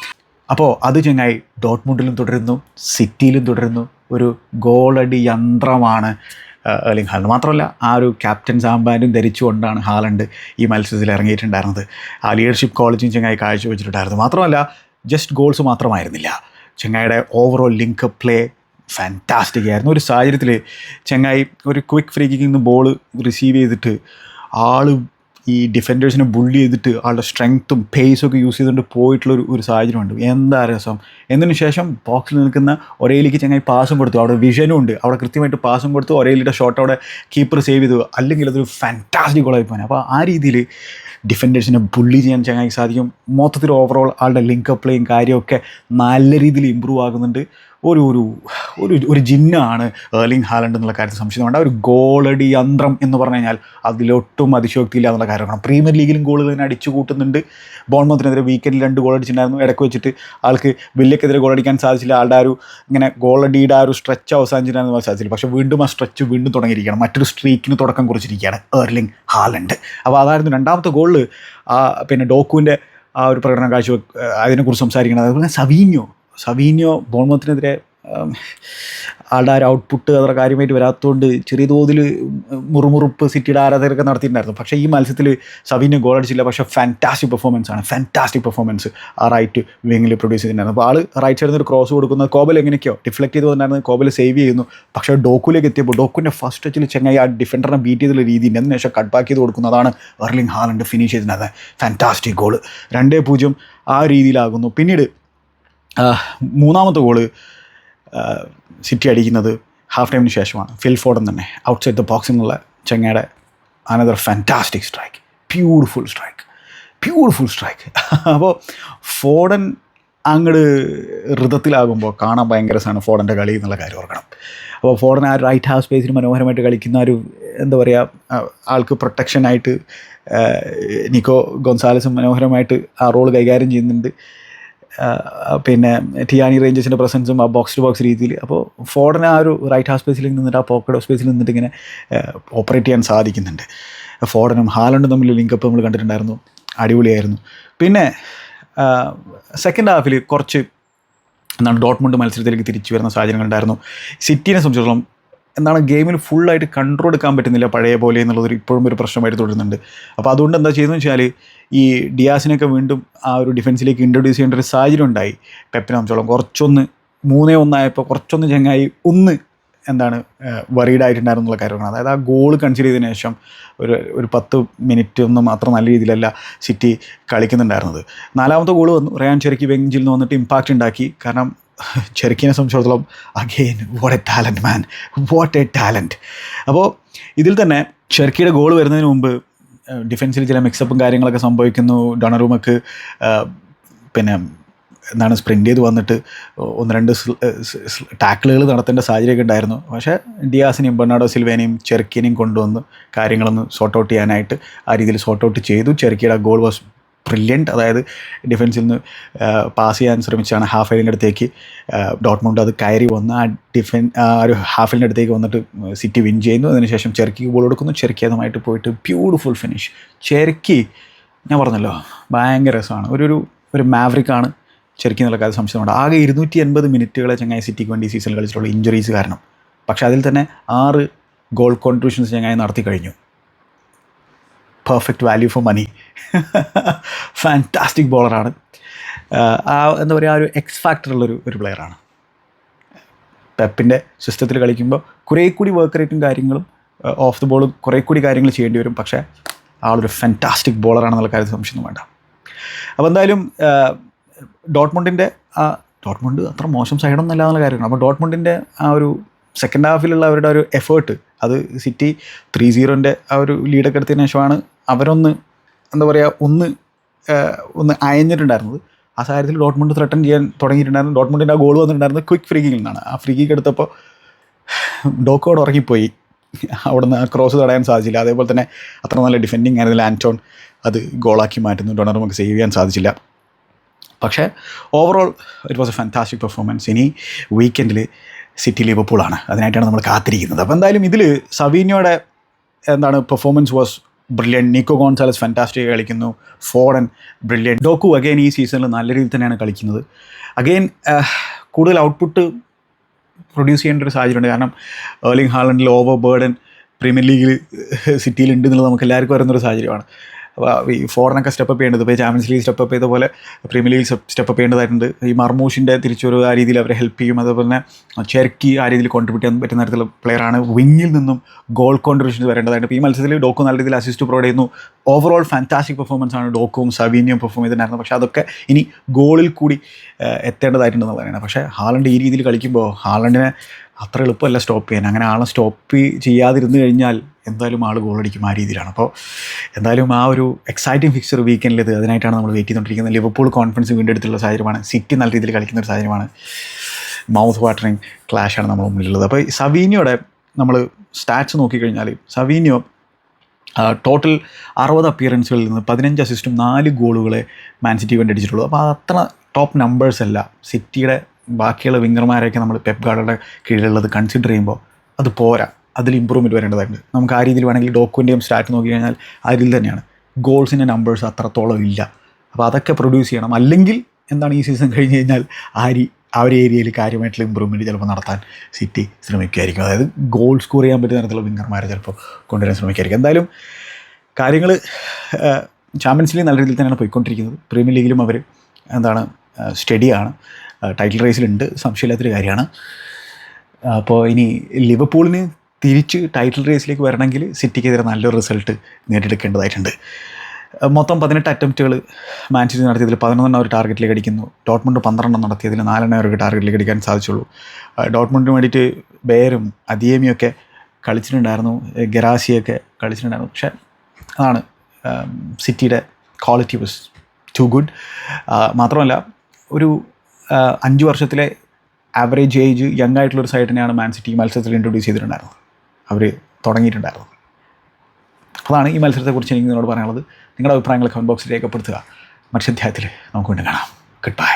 S1: അപ്പോൾ അത് ചങ്ങായി ഡോട്ട്മുണ്ടിലും തുടരുന്നു സിറ്റിയിലും തുടരുന്നു. ഒരു ഗോളടി യന്ത്രമാണ് എർലിംഗ് ഹാലൻ മാത്രമല്ല ആ ഒരു ക്യാപ്റ്റൻ സാമ്പാനും ധരിച്ചുകൊണ്ടാണ് ഹാലണ്ട് ഈ മത്സരത്തിൽ ഇറങ്ങിയിട്ടുണ്ടായിരുന്നത്. ആ ലീഡർഷിപ്പ് ക്വാളിറ്റിയും ചങ്ങായി കാഴ്ചവെച്ചിട്ടുണ്ടായിരുന്നു. മാത്രമല്ല ജസ്റ്റ് ഗോൾസ് മാത്രമായിരുന്നില്ല. ചങ്ങായിയുടെ ഓവറോൾ ലിങ്ക് പ്ലേ ഫാന്റാസ്റ്റിക് ആയിരുന്നു. ഒരു സാഹചര്യത്തിൽ ചെങ്ങായി ഒരു ക്വിക്ക് ഫ്രീ നിന്ന് ബോൾ റിസീവ് ചെയ്തിട്ട് ആൾ ഈ ഡിഫൻഡേഴ്സിനെ ബുള്ളി ചെയ്തിട്ട് ആളുടെ സ്ട്രെങ്ത്തും പേസും ഒക്കെ യൂസ് ചെയ്തുകൊണ്ട് പോയിട്ടുള്ള ഒരു ഒരു സാഹചര്യമുണ്ട്. എന്താ രസം? എന്നതിന് ശേഷം ബോക്സിൽ നിൽക്കുന്ന ഒരേലിക്ക് ചങ്ങായി പാസും കൊടുത്തു. അവിടെ വിഷനും ഉണ്ട്. അവിടെ കൃത്യമായിട്ട് പാസും കൊടുത്തു. ഒരേലിയുടെ ഷോട്ട് അവിടെ കീപ്പർ സേവ് ചെയ്തു. അല്ലെങ്കിൽ അതൊരു ഫാന്റാസ്റ്റിക് ഗോളായി പോകാൻ അപ്പോൾ ആ രീതിയിൽ ഡിഫൻഡേഴ്സിനെ ബുള്ളി ചെയ്യാൻ ചങ്ങായി സാധിക്കും. മൊത്തത്തിൽ ഓവറോൾ ആളുടെ ലിങ്ക് പ്ലേയും കാര്യമൊക്കെ നല്ല രീതിയിൽ ഇമ്പ്രൂവ് ആകുന്നുണ്ട്. ഒരു ഒരു ഒരു ഒരു ജിന്നാണ് ഏർലിംഗ് ഹാലൻഡ് എന്നുള്ള കാര്യത്തിൽ സംശയം. വേണ്ട ഒരു ഗോളടി യന്ത്രം എന്ന് പറഞ്ഞു കഴിഞ്ഞാൽ അതിലൊട്ടും അതിശോക്തിയില്ല എന്നുള്ള കാര്യമാണ്. പ്രീമിയർ ലീഗിലും ഗോൾ തന്നെ അടിച്ചു കൂട്ടുന്നുണ്ട്. ബോൺമത്തിനെതിരെ വീക്കെൻഡിൽ രണ്ട് ഗോൾ അടിച്ചിട്ടുണ്ടായിരുന്നു ഇടയ്ക്ക് വെച്ചിട്ട് ആൾക്ക് വില്ലയ്ക്കെതിരെ ഗോൾ അടിക്കാൻ സാധിച്ചില്ല. ആളുടെ ആ ഒരു ഇങ്ങനെ ഗോളടിയുടെ ആ ഒരു സ്ട്രെച്ച് അവസാനിച്ചിട്ടുണ്ടായിരുന്നു സാധിച്ചില്ല. പക്ഷേ വീണ്ടും ആ സ്ട്രെച്ച് വീണ്ടും തുടങ്ങിയിരിക്കുകയാണ്. മറ്റൊരു സ്ട്രീക്കിന് തുടക്കം കുറിച്ചിരിക്കുകയാണ് ഏർലിംഗ് ഹാലൻഡ്. അപ്പോൾ അതായിരുന്നു രണ്ടാമത്തെ ഗോളിൽ പിന്നെ ഡോക്കുവിന്റെ ആ ഒരു പ്രകടനം കാഴ്ച അതിനെക്കുറിച്ച് സംസാരിക്കണം അതുപോലെ സവീഞ്ഞോ സവീനിയോ ബോൺമത്തിനെതിരെ ആളുടെ ഒരു ഔട്ട്പുട്ട് അത്ര കാര്യമായിട്ട് വരാത്തതുകൊണ്ട് ചെറിയ തോതിൽ മുറുമുറുപ്പ് സിറ്റിയുടെ ആരാധകരൊക്കെ നടത്തിയിട്ടുണ്ടായിരുന്നു. പക്ഷേ ഈ മത്സരത്തിൽ സവിന് ഗോൾ അടിച്ചില്ല. പക്ഷേ ഫാന്റാസ്റ്റിക് പെർഫോമൻസ് ആണ്. ഫാന്റാസ്റ്റിക് പെർഫോമൻസ് ആ റൈറ്റ് വിങ്ങിൽ പ്രൊഡ്യൂസ് ചെയ്തിട്ടുണ്ടായിരുന്നു. അപ്പോൾ ആൾ റൈറ്റ് സൈഡിൽ നിന്ന് ഒരു ക്രോസ് കൊടുക്കുന്നത് കോബൽ എങ്ങനെയൊക്കെയോ ഡിഫ്ലക്ട് ചെയ്ത് വന്നിട്ടുണ്ടായിരുന്നു. കോബൽ സേവ് ചെയ്യുന്നു. പക്ഷേ ഡോക്കുലേക്ക് എത്തിയപ്പോൾ ഡോക്കുവിന്റെ ഫസ്റ്റ് ടച്ചിൽ ചെങ്ങായി ആ ഡിഫൻഡറിനെ ബീറ്റ് ചെയ്തുള്ള രീതി അതിന് ശേഷം കട്ട് ബാക്ക് ചെയ്ത് കൊടുക്കുന്നതാണ് എർലിംഗ് ഹാലൻഡ് ഫിനിഷ് ചെയ്തിട്ടുണ്ടായിരുന്നത്. ഫാന്റാസ്റ്റിക് ഗോൾ രണ്ടേ പൂജ്യം ആ രീതിയിലാകുന്നു. പിന്നീട് മൂന്നാമത്തെ ഗോൾ സിറ്റി അടിക്കുന്നത് ഹാഫ് ടൈമിന് ശേഷമാണ്. ഫിൽ ഫോർഡൻ തന്നെ ഔട്ട് സൈഡ് ദ ബോക്സിൽ ചെങ്ങയുടെ another fantastic strike beautiful strike beautiful strike അപ്പോൾ ഫോഡൻ അങ്ങോട്ട് ഋതത്തിലാകുമ്പോൾ കാണാൻ ഭയങ്കര സാധനം ഫോഡന്റെ കളി എന്നുള്ള കാര്യം ഓർക്കണം. അപ്പോൾ ഫോർഡൻ ആ റൈറ്റ് ഹാഫ് സ്പേസിന് മനോഹരമായിട്ട് കളിക്കുന്ന ഒരു എന്താ പറയുക ആൾക്ക് പ്രൊട്ടക്ഷനായിട്ട് നിക്കോ ഗൊൻസാലസും മനോഹരമായിട്ട് ആ റോൾ കൈകാര്യം ചെയ്യുന്നുണ്ട്. പിന്നെ ടിയാനി റേഞ്ചസിന്റെ പ്രസൻസും ആ ബോക്സ് ടു ബോക്സ് രീതിയിൽ. അപ്പോൾ ഫോർഡിന് ആ ഒരു റൈറ്റ് ഹാഫ് സ്പേസിൽ നിന്നിട്ട് ആ പോക്കറ്റ് സ്പേസിൽ നിന്നിട്ട് ഇങ്ങനെ ഓപ്പറേറ്റ് ചെയ്യാൻ സാധിക്കുന്നുണ്ട്. ഫോർഡനും ഹാലണ്ടും തമ്മിൽ ലിങ്കപ്പ് നമ്മൾ കണ്ടിട്ടുണ്ടായിരുന്നു. അടിപൊളിയായിരുന്നു. പിന്നെ സെക്കൻഡ് ഹാഫിൽ കുറച്ച് എന്താണ് ഡോട്ട്മുണ്ട് മത്സരത്തിലേക്ക് തിരിച്ചു വരുന്ന സാഹചര്യങ്ങളുണ്ടായിരുന്നു സിറ്റീനെ സംബന്ധിച്ചിടത്തോളം എന്താണ് ഗെയിമിൽ ഫുള്ളായിട്ട് കൺട്രോൾ എടുക്കാൻ പറ്റുന്നില്ല പഴയ പോലെ എന്നുള്ളത് ഇപ്പോഴും ഒരു പ്രശ്നമായിട്ട് തുടരുന്നുണ്ട്. അപ്പോൾ അതുകൊണ്ട് എന്താ ചെയ്യുന്നത് വെച്ചാൽ ഈ ഡിയാസിനൊക്കെ വീണ്ടും ആ ഒരു ഡിഫൻസിലേക്ക് ഇൻട്രൊഡ്യൂസ് ചെയ്യേണ്ട ഒരു സാഹചര്യം ഉണ്ടായി. പെപ്പിനെ സംബന്ധിച്ചോളം കുറച്ചൊന്ന് മൂന്നേ ഒന്നായപ്പോൾ കുറച്ചൊന്ന് ചങ്ങായി ഒന്ന് എന്താണ് വറീഡ് ആയിട്ടുണ്ടായിരുന്നുള്ള കാര്യമാണ് അതായത് ആ ഗോൾ കൺസിഡർ ചെയ്തതിനു ശേഷം ഒരു ഒരു പത്ത് മിനിറ്റ് ഒന്നും മാത്രം നല്ല രീതിയിലല്ല സിറ്റി കളിക്കുന്നുണ്ടായിരുന്നത്. നാലാമത്തെ ഗോൾ വന്നു. റയാൻ ചെറുക്കി ബെഞ്ചിൽ നിന്ന് വന്നിട്ട് ഇമ്പാക്റ്റ് ഉണ്ടാക്കി. കാരണം ചെറുക്കിനെ സംബന്ധിച്ചിടത്തോളം again what a talent man what a talent അപ്പോൾ ഇതിൽ തന്നെ ചെറുക്കിയുടെ ഗോൾ വരുന്നതിന് മുമ്പ് ഡിഫൻസിൽ ചില മിക്സപ്പും കാര്യങ്ങളൊക്കെ സംഭവിക്കുന്നു. ഡൊണറൂമക്ക് പിന്നെ എന്താണ് സ്പ്രിന്റ് ചെയ്ത് വന്നിട്ട് ഒന്ന് രണ്ട് ടാക്കിളുകൾ നടത്തേണ്ട സാഹചര്യമൊക്കെ ഉണ്ടായിരുന്നു. പക്ഷേ ഡിയാസിനെയും ബെർണാഡോ സിൽവേനെയും ചെറുക്കിനെയും കൊണ്ടുവന്ന് കാര്യങ്ങളൊന്ന് സോർട്ട് ഔട്ട് ചെയ്യാനായിട്ട് ആ രീതിയിൽ സോർട്ട് ഔട്ട് ചെയ്തു. ചെറുക്കിയുടെ ഗോൾ വാസ് ബ്രില്യന്റ് അതായത് ഡിഫൻസിൽ നിന്ന് പാസ് ചെയ്യാൻ ശ്രമിച്ചാണ് ഹാഫ് ലൈനിന്റെ അടുത്തേക്ക് ഡോട്ട്മൗണ്ട് അത് കയറി വന്ന് ആ ഡിഫൻ ആ ഒരു ഹാഫ് ലൈനിന്റെ അടുത്തേക്ക് വന്നിട്ട് സിറ്റി വിൻ ചെയ്യുന്നു. അതിനുശേഷം ചെറുക്കി ബോൾ കൊടുക്കുന്നു. ചെറുക്കി അതുമായിട്ട് പോയിട്ട് ബ്യൂട്ടിഫുൾ ഫിനിഷ് ചെറുക്കി ഞാൻ പറഞ്ഞല്ലോ ഭയങ്കര രസമാണ്. ഒരു ഒരു ഒരു മാവറിക്കാണ് ചെറുക്കി കാര്യം സംശയമുണ്ട്. ആകെ ഇരുന്നൂറ്റി എൺപത് മിനിറ്റുകളെ ചങ്ങായി സിറ്റിക്ക് വേണ്ടി സീസണിൽ കളിച്ചിട്ടുള്ള. ഇഞ്ചുറീസ് കാരണം. പക്ഷേ അതിൽ തന്നെ ആറ് ഗോൾ കോൺട്രിബ്യൂഷൻസ് ചങ്ങായി നടത്തി കഴിഞ്ഞു. Perfect value for money fantastic ബോളറാണ് ആ എന്താ പറയുക ആ ഒരു എക്സ് ഫാക്ടറുള്ളൊരു ഒരു പ്ലെയറാണ് പെപ്പിന്റെ സിസ്റ്റത്തിൽ കളിക്കുമ്പോൾ കുറേ കൂടി വർക്ക് റേറ്റും കാര്യങ്ങളും ഓഫ് ദ ബോളും കുറേ കൂടി കാര്യങ്ങൾ ചെയ്യേണ്ടി വരും. പക്ഷേ ആളൊരു ഫാന്റാസ്റ്റിക് ബോളറാണെന്നുള്ള കാര്യത്തിൽ സംശയമൊന്നും വേണ്ട. അപ്പോൾ എന്തായാലും ഡോട്ട്മുണ്ടിന്റെ ആ ഡോട്ട്മുണ്ട് അത്ര മോശം സൈഡൊന്നും എന്നുള്ള കാര്യമാണ്. അപ്പോൾ ഡോട്ട്മുണ്ടിന്റെ ആ ഒരു സെക്കൻഡ് ഹാഫിലുള്ള അവരുടെ ഒരു എഫേർട്ട് അത് സിറ്റി ത്രീ സീറോന്റെ ആ ഒരു ലീഡൊക്കെ എടുത്തതിന് ശേഷമാണ് അവരൊന്ന് എന്താ പറയുക ഒന്ന് ഒന്ന് അയഞ്ഞിട്ടുണ്ടായിരുന്നത്. ആ സാഹചര്യത്തിൽ ഡോട്ട്മുണ്ട് ത്രട്ടൺ ചെയ്യാൻ തുടങ്ങിയിട്ടുണ്ടായിരുന്നു. ഡോട്ട്മുണ്ടിന്റെ ആ ഗോൾ വന്നിട്ടുണ്ടായിരുന്നത് ക്വിക്ക് ഫ്രീ കിക്കിൽ നിന്നാണ്. ആ ഫ്രീ കിക്ക് എടുത്തപ്പോൾ ഡോക്കോട് ഉറങ്ങിപ്പോയി. അവിടുന്ന് ആ ക്രോസ് തടയാൻ സാധിച്ചില്ല. അതേപോലെ തന്നെ അത്ര നല്ല ഡിഫെൻഡിങ് ആയിരുന്നില്ല. ആന്റോൺ അത് ഗോളാക്കി മാറ്റുന്നു. ഡൊണറുമൊക്കെ സേവ് ചെയ്യാൻ സാധിച്ചില്ല. പക്ഷേ overall it was a fantastic performance ഇനി വീക്കെൻഡിൽ സിറ്റി ലിവർപൂളാണ്. അതിനായിട്ടാണ് നമ്മൾ കാത്തിരിക്കുന്നത്. അപ്പോൾ എന്തായാലും ഇതിൽ സവീനിയോയുടെ എന്താണ് performance was brilliant Nico Gonzalez fantastic കളിക്കുന്നു. ഫോഡൻ ബ്രില്യൻ ഡോക്കു അഗൈൻ ഈ സീസണിൽ നല്ല രീതിയിൽ തന്നെയാണ് കളിക്കുന്നത്. അഗൈൻ കൂടുതൽ ഔട്ട്പുട്ട് പ്രൊഡ്യൂസ് ചെയ്യേണ്ട ഒരു സാഹചര്യമുണ്ട്. കാരണം ഏർലിംഗ് ഹാലൻഡിൽ ഓവർ ബേർഡൻ പ്രീമിയർ ലീഗിൽ സിറ്റിയിൽ ഉണ്ട് എന്നുള്ളത് നമുക്ക് എല്ലാവർക്കും അറിയുന്നൊരു സാഹചര്യമാണ്. ഈ ഫോറിനൊക്കെ സ്റ്റെപ്പ് ചെയ്യേണ്ടത് ഇപ്പോൾ ചാമ്പ്യൻസ് ലീഗ് സ്റ്റെപ്പ് ചെയ്ത പോലെ പ്രീമിയർ ലീഗ് സ്റ്റെപ്പ് ചെയ്യേണ്ടതായിട്ടുണ്ട്. ഈ മർമൂഷിന്റെ തിരിച്ചൊരു ആ രീതിയിൽ അവരെ ഹെൽപ്പ് ചെയ്യും. അതുപോലെ തന്നെ ചെർക്കി ആ രീതിയിൽ കോൺട്രിബ്യൂട്ട് ചെയ്യാൻ പറ്റുന്ന തരത്തിലുള്ള പ്ലെയറാണ് വിങ്ങിൽ നിന്നും ഗോൾ കോൺട്രിബ്യൂഷൻ വരേണ്ടതായിട്ട് ഈ മത്സരത്തിൽ ഡോക്കു നല്ല രീതിയിൽ അസിസ്റ്റ് പ്രൊവൈഡ് ചെയ്യുന്നു. ഓവറോൾ ഫാന്റാസ്റ്റിക് പെർഫോമൻസ് ആണ് ഡോക്കും സവീനിയും പെർഫോം ചെയ്തിട്ടുണ്ടായിരുന്നത്. പക്ഷേ അതൊക്കെ ഇനി ഗോളിൽ കൂടി എത്തേണ്ടതായിട്ടുണ്ടെന്ന് പറയുന്നത് പക്ഷേ ഹാലണ്ട് ഈ രീതിയിൽ കളിക്കുമ്പോൾ ഹാലണ്ടിനെ അത്ര എളുപ്പമല്ല സ്റ്റോപ്പ് ചെയ്യാൻ. അങ്ങനെ ആളെ സ്റ്റോപ്പ് ചെയ്യാതിരുന്നു കഴിഞ്ഞാൽ എന്തായാലും ആൾ ഗോളടിക്കും ആ രീതിയിലാണ്. അപ്പോൾ എന്തായാലും ആ ഒരു എക്സൈറ്റിംഗ് ഫിക്സർ വീക്കെൻഡിൽ ഇത് അതിനായിട്ടാണ് നമ്മൾ വെയിറ്റ് ചെയ്തുകൊണ്ടിരിക്കുന്നത്. ലിവർപൂൾ കോൺഫിഡൻസ് വീണ്ടെടുത്തുള്ള സാഹചര്യമാണ്. സിറ്റി നല്ല രീതിയിൽ കളിക്കുന്ന ഒരു സാഹചര്യമാണ്. മൗത്ത് വാട്ടറിങ് ക്ലാഷാണ് നമ്മൾ മുന്നിലുള്ളത്. അപ്പോൾ സവീനിയോടെ നമ്മൾ സ്റ്റാറ്റ്സ് നോക്കിക്കഴിഞ്ഞാൽ സവീനിയോ ടോട്ടൽ അറുപത് അപ്പിയറൻസുകളിൽ നിന്ന് പതിനഞ്ച് അസിസ്റ്റും നാല് ഗോളുകളെ മാൻ സിറ്റി വേണ്ടി അടിച്ചിട്ടുള്ളൂ. അപ്പോൾ അത്ര ടോപ്പ് നമ്പേഴ്സ് അല്ല സിറ്റിയുടെ ബാക്കിയുള്ള വിങ്ങർമാരെയൊക്കെ നമ്മൾ പെപ്പ് ഗാർഡുടെ കീഴിലുള്ളത് കൺസിഡർ ചെയ്യുമ്പോൾ അത് പോരാ. അതിൽ ഇമ്പ്രൂവ്മെന്റ് വരേണ്ടതായിട്ടുണ്ട്. നമുക്ക് ആ രീതിയിൽ വേണമെങ്കിൽ ഡോക്കുവിന്റെയും സ്റ്റാറ്റ് നോക്കി കഴിഞ്ഞാൽ ആ രീതിയിൽ തന്നെയാണ്. ഗോൾസിന്റെ നമ്പേഴ്സ് അത്രത്തോളം ഇല്ല. അപ്പോൾ അതൊക്കെ പ്രൊഡ്യൂസ് ചെയ്യണം. അല്ലെങ്കിൽ എന്താണ് ഈ സീസൺ കഴിഞ്ഞ് കഴിഞ്ഞാൽ ആ ആ ഒരു ഏരിയയിൽ കാര്യമായിട്ടുള്ള ഇമ്പ്രൂവ്മെന്റ് ചിലപ്പോൾ നടത്താൻ സിറ്റി ശ്രമിക്കുമായിരിക്കും. അതായത് ഗോൾ സ്കോർ ചെയ്യാൻ പറ്റുന്ന തരത്തിലുള്ള വിങ്ങർമാരെ ചിലപ്പോൾ കൊണ്ടുവരാൻ ശ്രമിക്കുമായിരിക്കും. എന്തായാലും കാര്യങ്ങൾ ചാമ്പ്യൻസ് ലീഗ് നല്ല രീതിയിൽ തന്നെയാണ് പോയിക്കൊണ്ടിരിക്കുന്നത്. പ്രീമിയർ ലീഗിലും അവർ എന്താണ് സ്റ്റഡിയാണ് ടൈറ്റിൽ റേസിലുണ്ട് സംശയമില്ലാത്തൊരു കാര്യമാണ്. അപ്പോൾ ഇനി ലിവർപൂളിന് തിരിച്ച് ടൈറ്റിൽ റേസിലേക്ക് വരണമെങ്കിൽ സിറ്റിക്കെതിരെ നല്ലൊരു റിസൾട്ട് നേടിയെടുക്കേണ്ടതായിട്ടുണ്ട്. മൊത്തം പതിനെട്ട് അറ്റംപ്റ്റുകൾ മാൻസിറ്റി നടത്തിയതിൽ പതിനൊന്നെണ്ണം ഒരു ടാർഗറ്റിലേക്ക് അടിക്കുന്നു. ഡോട്ട്മുണ്ട് പന്ത്രണ്ടെണ്ണം നടത്തിയതിൽ നാലെണ്ണം അവർക്ക് ടാർഗറ്റിലേക്ക് അടിക്കാൻ സാധിച്ചുള്ളൂ. ഡോട്ട്മുണ്ടിന് വേണ്ടിയിട്ട് ബേരും അതിയേമിയൊക്കെ കളിച്ചിട്ടുണ്ടായിരുന്നു. ഗരാസിയൊക്കെ കളിച്ചിട്ടുണ്ടായിരുന്നു. പക്ഷേ അതാണ് സിറ്റിയുടെ ക്വാളിറ്റി വാസ് ടു ഗുഡ് മാത്രമല്ല ഒരു അഞ്ച് വർഷത്തിലെ ആവറേജ് ഏജ് യങ് ആയിട്ടുള്ളൊരു സൈഡിനെയാണ് മാൻ സിറ്റി മത്സരത്തിൽ ഇൻട്രൊഡ്യൂസ് ചെയ്തിട്ടുണ്ടായിരുന്നത്. അവർ തുടങ്ങിയിട്ടുണ്ടായിരുന്നത്. അതാണ് ഈ മത്സരത്തെക്കുറിച്ച് എനിക്ക് നിങ്ങളോട് പറയാനുള്ളത്. നിങ്ങളുടെ അഭിപ്രായങ്ങൾ കമന്റ് ബോക്സിൽ രേഖപ്പെടുത്തുക. മത്സ്യാധ്യായത്തിൽ നമുക്ക് വീണ്ടും കാണാം. Good bye